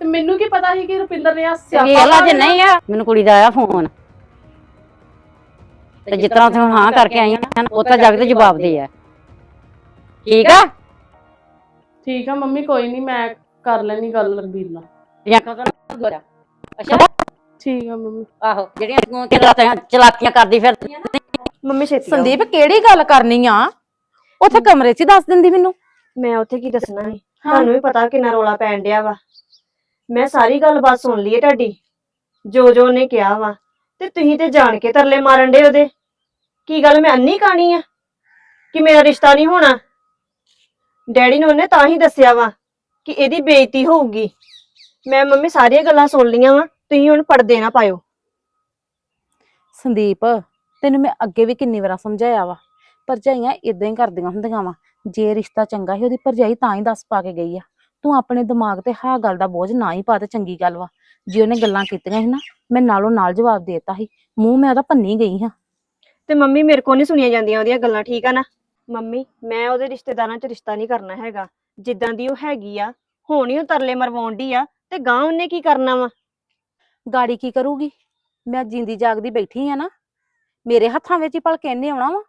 ਤੇ ਮੈਨੂੰ ਕੀ ਪਤਾ ਸੀ ਕਿ ਰੁਪਿੰਦਰ ਨੇ ਆ ਸਿਆਪਾ ਲਾ ਜੇ ਨਹੀਂ ਆ ਮੈਨੂੰ ਕੁੜੀ ਦਾ ਆਇਆ ਫੋਨ। ਤੇ ਜਿਸ ਤਰ੍ਹਾਂ ਤੂੰ ਹਾਂ ਕਰਕੇ ਆਈ ਆ ਉੱਥੇ ਜਾ ਕੇ ਤੇ ਜਵਾਬ ਦੇ ਆ। ਠੀਕ ਆ? ਠੀਕ ਆ ਮੰਮੀ ਕੋਈ ਨਹੀਂ ਮੈਂ ਕਰ ਲੈਣੀ ਗੱਲ ਲਖਬੀਰ ਨਾਲ। ਜਾਂ ਕਦੋਂ ਗੋਰਾ ਅੱਛਾ। ਠੀਕ ਆ ਮੰਮੀ। ਆਹੋ ਜਿਹੜੀਆਂ ਤੂੰ ਤੇ ਰਾਤਾਂ ਚਲਾਕੀਆਂ ਕਰਦੀ ਫਿਰਦੀਆਂ ਨਾ। ਮੰਮੀ ਛੇਤੀ ਆਓ। ਸੰਦੀਪ ਕਿਹੜੀ ਗੱਲ ਕਰਨੀ ਆ? ਉੱਥੇ ਕਮਰੇ 'ਚ ਹੀ ਦੱਸ ਦਿੰਦੀ ਮੈਨੂੰ। ਮੈਂ ਉੱਥੇ ਕੀ ਦੱਸਣਾ ਹੈ। ਤੁਹਾਨੂੰ ਵੀ ਪਤਾ ਕਿੰਨਾ ਰੋਲਾ ਪੈਣ ਡਿਆ ਵਾ। ਮੈਂ ਸਾਰੀ ਗੱਲਬਾਤ ਸੁਣ ਲਈ ਹੈ ਤੁਹਾਡੀ। ਜੋ ਜੋ ਉਹਨੇ ਕਿਹਾ ਵਾ। ਤੇ ਤੁਸੀਂ ਤੇ ਜਾਣ ਕੇ ਤਰਲੇ ਮਾਰਨ ਡੇ ਉਹਦੇ। ਕੀ ਗੱਲ ਮੈਂ ਅੰਨੀ ਕਹਾਣੀ ਆ? ਕਿ ਮੇਰਾ ਰਿਸ਼ਤਾ ਨਹੀਂ ਹੋਣਾ? ਡੈਡੀ ਨੇ ਉਹਨੇ ਤਾਂ ਹੀ ਦੱਸਿਆ ਵਾ ਕਿ ਇਹਦੀ ਬੇਇੱਜ਼ਤੀ ਹੋਊਗੀ। ਮੈਂ ਮੰਮੀ ਸਾਰੀਆਂ ਗੱਲਾਂ ਸੁਣ ਲਈਆਂ ਵਾ ਤੁਸੀਂ ਹੁਣ ਪੜਦੇ ਨਾ ਪਾਇਓ। ਸੰਦੀਪ ਤੈਨੂੰ ਮੈਂ ਅੱਗੇ ਵੀ ਕਿੰਨੀ ਵਾਰ ਸਮਝਾਇਆ ਵਾ। ਭਰਜਾਈਆਂ ਇਦਾਂ ਹੀ ਕਰਦੀਆਂ ਹੁੰਦੀਆਂ ਵਾ। ਜੇ ਰਿਸ਼ਤਾ ਚੰਗਾ ਸੀ ਉਹਦੀ ਭਰਜਾਈ ਤਾਂ ਹੀ ਦੱਸ ਪਾ ਕੇ ਗਈ ਆ। ਤੂੰ ਆਪਣੇ ਦਿਮਾਗ ਤੇ ਹਾਂ ਗੱਲ ਦਾ ਬੋਝ ਨਾ ਹੀ ਪਾ ਤੇ ਚੰਗੀ ਗੱਲ ਵਾ। ਜੇ ਉਹਨੇ ਗੱਲਾਂ ਕੀਤੀਆਂ ਸੀ ਨਾ ਮੈਂ ਨਾਲੋਂ ਨਾਲ ਜਵਾਬ ਦੇਤਾ ਸੀ। ਮੂੰਹ ਮੈਂ ਉਹਦਾ ਭੰਨੀ ਗਈ ਹਾਂ। ਤੇ ਮੰਮੀ ਮੇਰੇ ਕੋਲ ਨਹੀਂ ਸੁਣੀਆਂ ਜਾਂਦੀਆਂ ਉਹਦੀਆਂ ਗੱਲਾਂ ਠੀਕ ਆ ਨਾ? ਮੰਮੀ ਮੈਂ ਉਹਦੇ ਰਿਸ਼ਤੇਦਾਰਾਂ 'ਚ ਰਿਸ਼ਤਾ ਨਹੀਂ ਕਰਨਾ ਹੈਗਾ। ਜਿੱਦਾਂ ਦੀ ਉਹ ਹੈਗੀ ਆ ਹੁਣ ਉਹ ਤਰਲੇ ਮਰਵਾਉਣ ਡਈ ਆ। ਤੇ ਗਾਂ ਉਹਨੇ ਕੀ ਕਰਨਾ ਵਾ? ਗਾੜੀ ਕੀ ਕਰੂਗੀ? ਮੈਂ ਜਿੰਦੀ ਜਾਗਦੀ ਬੈਠੀ ਆ ਨਾ, ਮੇਰੇ ਹੱਥਾਂ ਵਿੱਚ ਹੀ ਭਲ ਕਹਿੰਨੇ ਆਉਣਾ ਵਾ।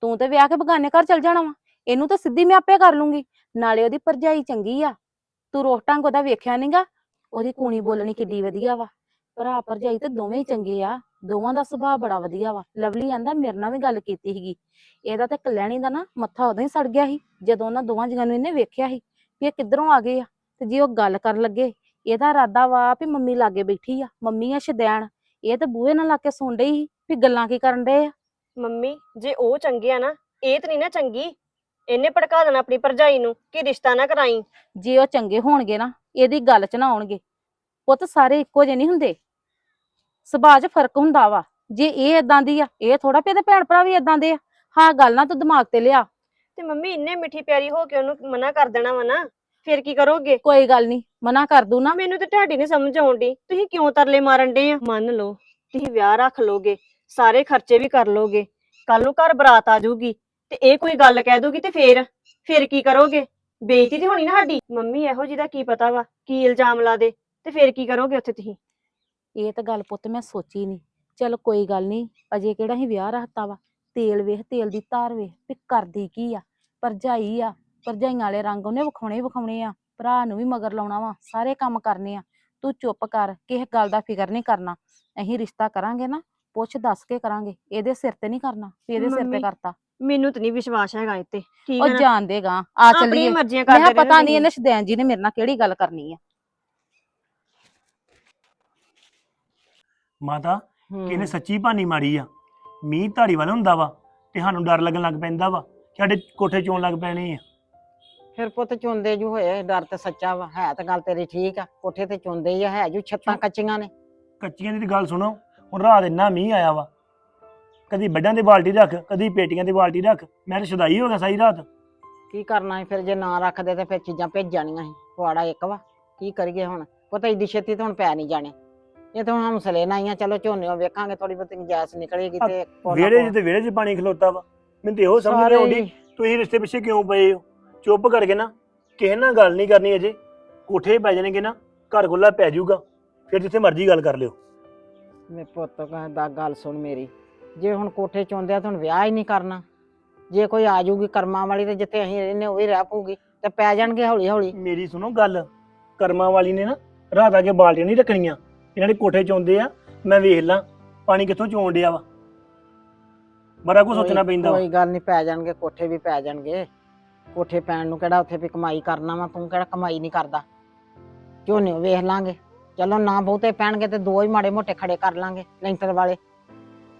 ਤੂੰ ਤੇ ਵਿਆਹ ਕੇ ਬਗਾਨੇ ਘਰ ਚਲ ਜਾਣਾ ਵਾ। ਇਹਨੂੰ ਤਾਂ ਸਿੱਧੀ ਮੈਂ ਆਪੇ ਕਰ ਲੂੰਗੀ। ਨਾਲੇ ਉਹਦੀ ਭਰਜਾਈ ਚੰਗੀ ਆ। ਤੂੰ ਰੋਹ ਢੰਗ ਉਹਦਾ ਵੇਖਿਆ ਨਹੀਂਗਾ ਉਹਦੀ ਕੂਣੀ ਬੋਲਣੀ ਕਿੱਡੀ ਵਧੀਆ ਵਾ। ਭਰਾ ਭਰਜਾਈ ਤੇ ਦੋਵੇਂ ਹੀ ਚੰਗੇ ਆ। ਦੋਵਾਂ ਦਾ ਸੁਭਾਅ ਬੜਾ ਵਧੀਆ ਵਾ। ਲਵਲੀ ਆਂਦਾ ਮੇਰੇ ਨਾਲ ਵੀ ਗੱਲ ਕੀਤੀ ਸੀਗੀ। ਇਹਦਾ ਤੇ ਕਲਿਆਣੀ ਦਾ ਨਾ ਮੱਥਾ ਉਦੋਂ ਹੀ ਸੜ ਗਿਆ ਸੀ, ਜਦੋਂ ਉਹਨਾਂ ਦੋਵਾਂ ਜੀਆਂ ਨੂੰ ਇਹਨੇ ਵੇਖਿਆ ਸੀ ਵੀ ਇਹ ਕਿੱਧਰੋਂ ਆ ਗਏ ਆ। ਤੇ ਜੇ ਉਹ ਗੱਲ ਕਰਨ ਲੱਗੇ ਇਹਦਾ ਇਰਾਦਾ ਵਾ ਵੀ ਮੰਮੀ ਲਾਗੇ ਬੈਠੀ ਆ ਮੰਮੀ ਆ ਸ਼ਦੈਣ ਇਹ ਤੇ ਬੂਹੇ ਨਾਲ ਲਾ ਕੇ ਸੁਣ ਡਈ ਸੀ ਵੀ ਗੱਲਾਂ ਕੀ ਕਰਨ ਡਏ ਆ। ਮੰਮੀ ਜੇ ਉਹ ਚੰਗੇ ਆ ਨਾ ਇਹ ਤਾਂ ਨਹੀਂ ਨਾ ਚੰਗੀ। ਇਹਨੇ ਭੜਕਾ ਦੇਣਾ ਆਪਣੀ ਭਰਜਾਈ ਨੂੰ ਕਿ ਰਿਸ਼ਤਾ ਨਾ ਕਰਾਈ। ਜੇ ਉਹ ਚੰਗੇ ਹੋਣਗੇ ਨਾ ਇਹਦੀ ਗੱਲ ਚ ਨਾ ਆਉਣਗੇ। ਪੁੱਤ ਸਾਰੇ ਇੱਕੋ ਜਿਹੇ ਨਹੀਂ ਹੁੰਦੇ। ਸੁਭਾਅ 'ਚ ਫ਼ਰਕ ਹੁੰਦਾ ਵਾ। ਜੇ ਇਹ ਇਦਾਂ ਦੀ ਆ ਇਹ ਥੋੜਾ ਵੀ ਇਹਦੇ ਭੈਣ ਭਰਾ ਵੀ ਇਦਾਂ ਦੇ ਆ। ਹਾਂ ਗੱਲ ਨਾ ਤੂੰ ਦਿਮਾਗ ਤੇ ਲਿਆ। ਤੇ ਮੰਮੀ ਇੰਨੇ ਮਿੱਠੀ ਪਿਆਰੀ ਹੋ ਕੇ ਉਹਨੂੰ ਮਨਾ ਕਰ ਦੇਣਾ ਵਾ ਨਾ। ਫਿਰ ਕੀ ਕਰੋਗੇ? ਕੋਈ ਗੱਲ ਨਹੀਂ ਮਨਾ ਕਰ ਦੂ ਨਾ। ਮੈਨੂੰ ਤੇ ਤੁਹਾਡੀ ਨਹੀਂ ਸਮਝ ਆਉਂਦੀ। ਤੁਸੀਂ ਕਿਉਂ ਤਰਲੇ ਮਾਰਨ ਡੇ ਆ? ਮੰਨ ਲਓ ਤੁਸੀਂ ਵਿਆਹ ਰੱਖ ਲੋਗੇ ਸਾਰੇ ਖਰਚੇ ਵੀ ਕਰ ਲੋਗੇ ਕੱਲ ਨੂੰ ਘਰ ਬਰਾਤ ਆ ਜਾਊਗੀ ਤੇ ਇਹ ਕੋਈ ਗੱਲ ਕਹਿ ਦੂਗੀ ਤੇ ਫੇਰ ਫੇਰ ਕੀ ਕਰੋਗੇ? ਬੇਇੱਜ਼ਤੀ ਤੇ ਹੋਣੀ ਨਾ ਸਾਡੀ? ਮੰਮੀ ਇਹੋ ਜਿਹਦਾ ਕੀ ਪਤਾ ਵਾ? ਕੀ ਇਲਜ਼ਾਮ ਲਾ ਦੇ? ਤੇ ਫੇਰ ਕੀ ਕਰੋਗੇ ਉੱਥੇ ਤੁਸੀਂ? ਇਹ ਤਾਂ ਗੱਲ ਪੁੱਤ ਮੈਂ ਸੋਚੀ ਨਹੀਂ ਚਲ ਕੋਈ ਗੱਲ ਨਹੀਂ ਅਜੇ ਕਿਹੜਾ ਹੀ ਵਿਆਹ ਰੱਖਤਾ ਵਾ? ਤੇਲ ਵੇਖ ਤੇਲ ਦੀ ਧਾਰ ਵੇਖ ਵੀ ਕਰਦੀ ਕੀ ਆ? ਭਰਜਾਈ ਆ ਭਰਜਾਈਆਂ ਵਾਲੇ ਰੰਗ ਉਹਨੇ ਵਿਖਾਉਣੇ ਵਿਖਾਉਣੇ ਆ ਭਰਾ ਨੂੰ ਵੀ ਮਗਰ ਲਾਉਣਾ ਵਾ ਸਾਰੇ ਕੰਮ ਕਰਨੇ ਆ ਤੂੰ ਚੁੱਪ ਕਰ ਕਿਸੇ ਗੱਲ ਦਾ ਫਿਕਰ ਨਹੀਂ ਕਰਨਾ ਅਸੀਂ ਰਿਸ਼ਤਾ ਕਰਾਂਗੇ ਨਾ ਪੁੱਛ ਦੱਸ ਕੇ ਕਰਾਂਗੇ ਇਹਦੇ ਸਿਰ ਤੇ ਨਹੀਂ ਕਰਨਾ ਵੀ ਇਹਦੇ ਸਿਰ ਤੇ ਮੰਮੀ, ਕਰਤਾ। ਮੈਨੂੰ ਤਾਂ ਨਹੀਂ ਵਿਸ਼ਵਾਸ ਹੈਗਾ ਇੱਥੇ ਠੀਕ ਉਹ ਹੈ ਨਾ? ਜਾਣ ਦੇਗਾ ਆ ਚੱਲੀਏ। ਆਪਣੀਆਂ ਮਰਜ਼ੀਆਂ ਮੈਂ ਕਰਦੇ ਪਤਾ ਨਹੀਂ ਇਹਨੇ ਸ਼ਦੈਨ ਜੀ ਨੇ ਮੇਰੇ ਨਾਲ ਕਿਹੜੀ ਗੱਲ ਕਰਨੀ ਆ। ਮਾਤਾ ਕਿਹਨੇ ਸੱਚੀ ਬਾਨੀ ਮਾਰੀ ਆ? ਮੀਂਹ ਧਾੜੀ ਵਾਲਾ ਹੁੰਦਾ ਵਾ ਤੇ ਸਾਨੂੰ ਡਰ ਲੱਗਣ ਲੱਗ ਪੈਂਦਾ ਵਾ ਕਿ ਸਾਡੇ ਕੋਠੇ ਚੋਂ ਲੱਗ ਪੈਣੇ ਆ। ਫਿਰ ਪੁੱਤ ਚੁੰਦੇ ਜੂ ਹੋਏ ਡਰ ਤੇ ਸੱਚਾ ਵਾ ਹੈ ਤਾਂ ਗੱਲ ਤੇਰੀ ਠੀਕ ਆ ਕੋਠੇ ਤੇ ਚੁੰਦੇ ਹੀ ਆ ਹੈ ਜੂ ਛੱਤਾਂ ਕੱਚੀਆਂ ਨੇ। ਕੱਚੀਆਂ ਦੀ ਤਾਂ ਗੱਲ ਸੁਣੋ ਹੁਣ ਰਾਤ ਇੰਨਾ ਮੀਂਹ ਆਇਆ ਵਾ। ਕਦੀ ਵੱਡਾਂ ਦੇ ਬਾਲਟੀ ਰੱਖ ਕਦੀ ਪੇਟੀਆਂ ਦੀ ਬਾਲਟੀ ਰੱਖ ਮੈਂ ਤਾਂ ਸ਼ਦਾਈ ਹੋ ਗਿਆ ਸਾਰੀ ਰਾਤ। ਕੀ ਕਰਨਾ ਸੀ ਫਿਰ ਜੇ ਨਾ ਰੱਖਦੇ ਤੇ ਫਿਰ ਚੀਜ਼ਾਂ ਭੇਜ ਜਾਣੀਆਂ ਸੀ ਪੁਆੜਾ ਇੱਕ ਵਾ ਕੀ ਕਰੀਏ ਹੁਣ? ਪੁੱਤ ਏਡੀ ਛੇਤੀ ਤਾਂ ਹੁਣ ਪੈ ਨਹੀਂ ਜਾਣੇ। ਇਹ ਤਾਂ ਹੁਣ ਹਮਸਲੇ ਨਾ ਆਈਆਂ ਚਲੋ ਝੋਨੇ ਵੇਖਾਂਗੇ ਥੋੜੀ ਬਹੁਤੀ ਗੁੰਜਾਇਸ਼ ਨਿਕਲੇਗੀ ਤੇ ਵਿਹੜੇ। 'ਚ ਤੇ ਵਿਹੜੇ 'ਚ ਪਾਣੀ ਖਲੋਤਾ ਵਾ। ਮੈਨੂੰ ਤੇ ਇਹੋ ਸਮਝ ਨਹੀਂ ਆਉਂਦੀ ਤੁਸੀਂ ਰਿਸ਼ਤੇ ਪਿੱਛੇ ਕਿਉਂ ਪਏ ਹੋ? ਚੁੱਪ ਕਰਕੇ ਨਾ ਕਿਸੇ ਨਾਲ ਗੱਲ ਨਹੀਂ ਕਰਨੀ ਅਜੇ। ਕੋਠੇ ਪੈ ਜਾਣਗੇ ਨਾ ਘਰ ਖੁੱਲਾ ਪੈ ਜਾਊਗਾ। ਫਿਰ ਜਿੱਥੇ ਮਰਜ਼ੀ ਗੱਲ ਕਰ ਲਿਓ। ਮੇ ਪੁੱਤ ਦਾ ਗੱਲ ਸੁਣ ਮੇਰੀ। ਜੇ ਹੁਣ ਕੋਠੇ ਚੋਂਦੇ ਆ ਤਾਂ ਹੁਣ ਵਿਆਹ ਹੀ ਨਹੀਂ ਕਰਨਾ। ਜੇ ਕੋਈ ਆ ਜਾਊਗੀ ਕਰਮਾਂ ਵਾਲੀ ਤੇ ਜਿੱਥੇ ਅਸੀਂ ਰਹਿੰਦੇ ਉਹ ਹੀ ਰਹਿ ਪਊਗੀ ਤੇ ਪੈ ਜਾਣਗੇ ਹੌਲੀ ਹੌਲੀ ਮੇਰੀ ਸੁਣੋ ਗੱਲ ਕਰਮਾਂ ਵਾਲੀ ਨੇ ਨਾ ਰਾਤ ਆ ਕੇ ਬਾਲਟੀਆਂ ਨਹੀਂ ਰੱਖਣੀਆਂ। ਇਹਨਾਂ ਦੇ ਕੋਠੇ ਚੋਂਦੇ ਆ ਮੈਂ ਵੇਖ ਲਾਂ ਪਾਣੀ ਕਿੱਥੋਂ ਚੋਣ ਡਿਆ ਵਾ। ਬੜਾ ਕੁਝ ਸੋਚਣਾ ਪੈਂਦਾ ਵਾ। ਕੋਈ ਗੱਲ ਨਹੀਂ ਪੈ ਜਾਣਗੇ ਕੋਠੇ ਵੀ ਪੈ ਜਾਣਗੇ। ਕੋਠੇ ਪੈਣ ਨੂੰ ਕਿਹੜਾ ਉੱਥੇ ਵੀ ਕਮਾਈ ਕਰਨਾ ਵਾ ਤੂੰ ਕਿਹੜਾ ਕਮਾਈ ਨਹੀਂ ਕਰਦਾ। ਝੋਨੇ ਵੇਖ ਲਾਂਗੇ। ਚਲੋ ਨਾ ਬਹੁਤੇ ਪੈਣਗੇ ਤੇ ਦੋ ਹੀ ਮਾੜੇ ਮੋਟੇ ਖੜੇ ਕਰ ਲਾਂਗੇ ਲੈਂਟਰ ਵਾਲੇ।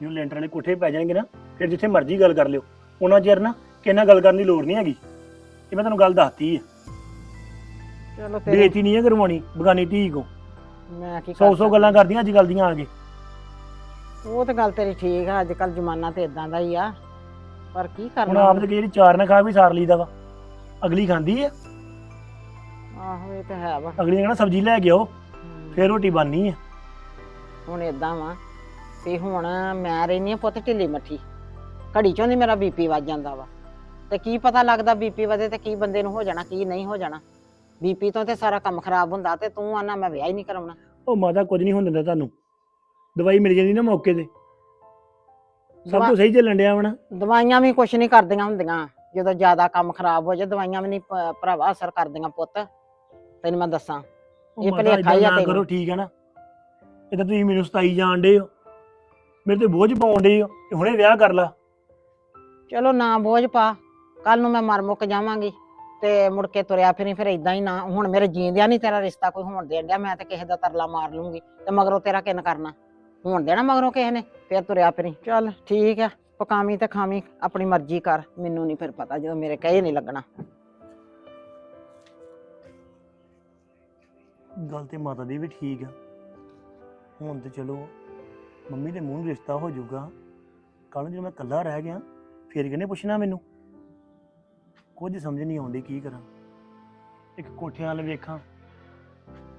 ਜਦੋਂ ਲੈਂਟਰ ਵਾਲੇ ਕੋਠੇ ਪੈ ਜਾਣਗੇ ਨਾ ਫਿਰ ਜਿੱਥੇ ਮਰਜ਼ੀ ਗੱਲ ਕਰ ਲਿਓ। ਉਹਨਾਂ ਚਿਰ ਨਾ ਕਿਸੇ ਨਾਲ ਗੱਲ ਕਰਨ ਦੀ ਲੋੜ ਨਹੀਂ ਹੈਗੀ। ਇਹ ਮੈਂ ਤੁਹਾਨੂੰ ਗੱਲ ਦੱਸਤੀ ਹੈ ਚਲੋ ਤੇਰੀ ਬੇਇੱਜ਼ਤੀ ਨਹੀਂ ਹੈ ਕਰਵਾਉਣੀ ਬਗਾਨੀ ਧੀ ਕੋ। ਮੈਂ ਕੀ ਸੌ ਸੌ ਗੱਲਾਂ? ਕਰਦੀਆਂ ਅੱਜ ਕੱਲ ਦੀਆਂ ਆ ਕੇ। ਉਹ ਤਾਂ ਗੱਲ ਤੇਰੀ ਠੀਕ ਆ ਅੱਜ ਕੱਲ ਜ਼ਮਾਨਾ ਤੇ ਇਦਾਂ ਦਾ ਹੀ ਆ। ਪਰ ਕੀ ਹੁਣ ਕਰਨਾ ਆਪ ਤੇ ਜਿਹੜੀ ਚਾਰ ਨਾ ਖਾ ਵੀ ਸਾਰ ਲਈਦਾ ਵਾ। ਅਗਲੀ ਖਾਂਦੀ ਆ। ਆਹੋ ਇਹ ਤਾਂ ਹੈ ਵਾ। ਅਗਲੀ ਨੇ ਕਹਿਣਾ ਸਬਜ਼ੀ ਲੈ ਕੇ ਆਓ। ਫੇਰ ਰੋਟੀ ਬਣਨੀ ਆ। ਹੁਣ ਇਦਾਂ ਵਾ ਤੇ ਹੁਣ ਮੈਂ ਰਹਿਨੀ ਆ ਪੁੱਤ ਢਿੱਲੀ ਮੱਠੀ। ਘੜੀ ਚੋਂ ਦੀ ਮੇਰਾ ਬੀਪੀ ਵੱਜ ਜਾਂਦਾ ਵਾ। ਤੇ ਕੀ ਪਤਾ ਲੱਗਦਾ ਬੀਪੀ ਵਧੇ ਤੇ ਕੀ ਬੰਦੇ ਨੂੰ ਹੋ ਜਾਣਾ ਕੀ ਨਹੀਂ ਹੋ ਜਾਣਾ। ਬੀਪੀ ਤੋਂ ਤੇ ਸਾਰਾ ਕੰਮ ਖਰਾਬ ਹੁੰਦਾ ਤੇ ਤੂੰ ਆਨਾ ਮੈਂ ਵਿਆਹ ਹੀ ਨਹੀਂ ਕਰਾਉਣਾ। ਉਹ ਮਾਤਾ ਕੁਝ ਨਹੀਂ ਹੋਣ ਦਿੰਦਾ ਤੁਹਾਨੂੰ। ਦਵਾਈ ਮਿਲ ਜਾਂਦੀ ਨਾ ਮੌਕੇ ਤੇ। ਸਭ ਦਵਾ- ਕੁਝ ਸਹੀ ਚੱਲਣ ਡਿਆ ਵਣਾ ਦਵਾਈਆਂ ਵੀ ਕੁਛ ਨਹੀਂ ਕਰਦੀਆਂ ਹੁੰਦੀਆਂ। ਜਦੋਂ ਜ਼ਿਆਦਾ ਕੰਮ ਖਰਾਬ ਹੋ ਜਾਏ ਦਵਾਈਆਂ ਵੀ ਨਹੀਂ ਭ- ਭਰਾਵਾ ਅਸਰ ਕਰਦੀਆਂ ਪੁੱਤ। ਤੈਨੂੰ ਮੈਂ ਦੱਸਾਂ। ਇਹ ਭੁਲੇਖਾ ਹੀ ਆ ਨਾ ਤੈਨੂੰ। ਕਰੋ ਠੀਕ ਹੈ ਨਾ? ਇਹ ਤਾਂ ਤੁਸੀਂ ਮੈਨੂੰ ਸਤਾਈ ਜਾਣ ਡੇ ਹੋ। ਮੇਰੇ ਤੇ ਬੋਝ ਪਾਉਣ ਡੇ ਹੋ ਹੁਣੇ ਵਿਆਹ ਕਰ ਲਾ। ਚਲੋ ਨਾ ਬੋਝ ਪਾ। ਕੱਲ ਨੂੰ ਮੈਂ ਮਰ ਮੁੱਕ ਜਾਵਾਂਗੀ ਤੇ ਮੁੜ ਕੇ ਤੁਰਿਆ ਫਿਰੀ ਫਿਰ ਇਦਾਂ ਹੀ ਨਾ। ਹੁਣ ਮੇਰੇ ਜੀਂਦਿਆਂ ਨਹੀਂ ਤੇਰਾ ਰਿਸ਼ਤਾ ਕੋਈ ਹੋਣ ਦੇਣ ਡਿਆ ਮੈਂ ਤੇ ਕਿਸੇ ਦਾ ਤਰਲਾ ਮਾਰ ਲੂੰਗੀ ਤੇ ਮਗਰੋਂ ਤੇਰਾ ਕਿੰਨ ਕਰਨਾ। ਹੋਣ ਦੇਣਾ ਮਗਰੋਂ ਕਿਸੇ ਨੇ ਫਿਰ ਤੁਰਿਆ ਫਿਰੀ। ਚੱਲ ਠੀਕ ਆ। ਪਕਾਵੀਂ ਤੇ ਖਾਵੀਂ, ਆਪਣੀ ਮਰਜ਼ੀ ਕਰ, ਮੈਨੂੰ ਨਹੀਂ ਫਿਰ ਪਤਾ ਜਦੋਂ ਮੇਰੇ ਕਹੇ ਨਹੀਂ ਲੱਗਣਾ। ਗੱਲ ਤੇ ਮਾਤਾ ਦੀ ਵੀ ਠੀਕ ਆ। ਹੁਣ ਤੇ ਚਲੋ, ਮੰਮੀ ਦੇ ਮੂੰਹ ਨੂੰ ਰਿਸ਼ਤਾ ਹੋ ਜਾਊਗਾ। ਕੱਲ ਨੂੰ ਜਦੋਂ ਮੈਂ ਇਕੱਲਾ ਰਹਿ ਗਿਆ, ਫਿਰ ਕਿਹਨੇ ਪੁੱਛਣਾ ਮੈਨੂੰ? ਕੁਝ ਸਮਝ ਨਹੀਂ ਆਉਂਦੀ ਕੀ ਕਰਾਂ। ਇੱਕ ਕੋਠਿਆਂ ਵਾਲ ਵੇਖਾਂ,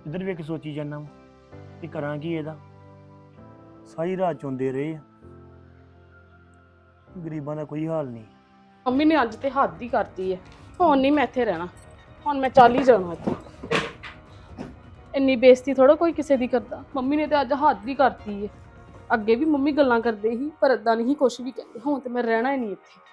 ਇੱਧਰ ਵੇਖ ਕੇ ਸੋਚੀ ਜਾਂਦਾ ਕਿ ਕਰਾਂ ਕੀ ਇਹਦਾ। ਸਾਰੀ ਰਾਤ ਚੁੰਦੇ ਰਹੇ ਆ। ਗਰੀਬਾਂ ਦਾ ਕੋਈ ਹਾਲ ਨਹੀਂ। ਮੰਮੀ ਨੇ ਅੱਜ ਤੇ ਹੱਦ ਹੀ ਕਰਤੀ ਹੈ ਹੁਣ ਨਹੀਂ ਮੈਂ ਇੱਥੇ ਰਹਿਣਾ। ਹੁਣ ਮੈਂ ਚੱਲ ਹੀ ਜਾਣਾ ਇੱਥੋਂ। ਇੰਨੀ ਬੇਇੱਜ਼ਤੀ ਥੋੜਾ ਕੋਈ ਕਿਸੇ ਦੀ ਕਰਦਾ। ਮੰਮੀ ਨੇ ਤੇ ਅੱਜ ਹੱਦ ਹੀ ਕਰਤੀ ਹੈ ਅੱਗੇ ਵੀ ਮੰਮੀ ਗੱਲਾਂ ਕਰਦੇ ਸੀ, ਪਰ ਏਦਾਂ ਨਹੀਂ ਕੁਝ ਵੀ ਕਹਿੰਦੇ। ਹੁਣ ਤੇ ਮੈਂ ਰਹਿਣਾ ਹੀ ਨਹੀਂ ਇੱਥੇ।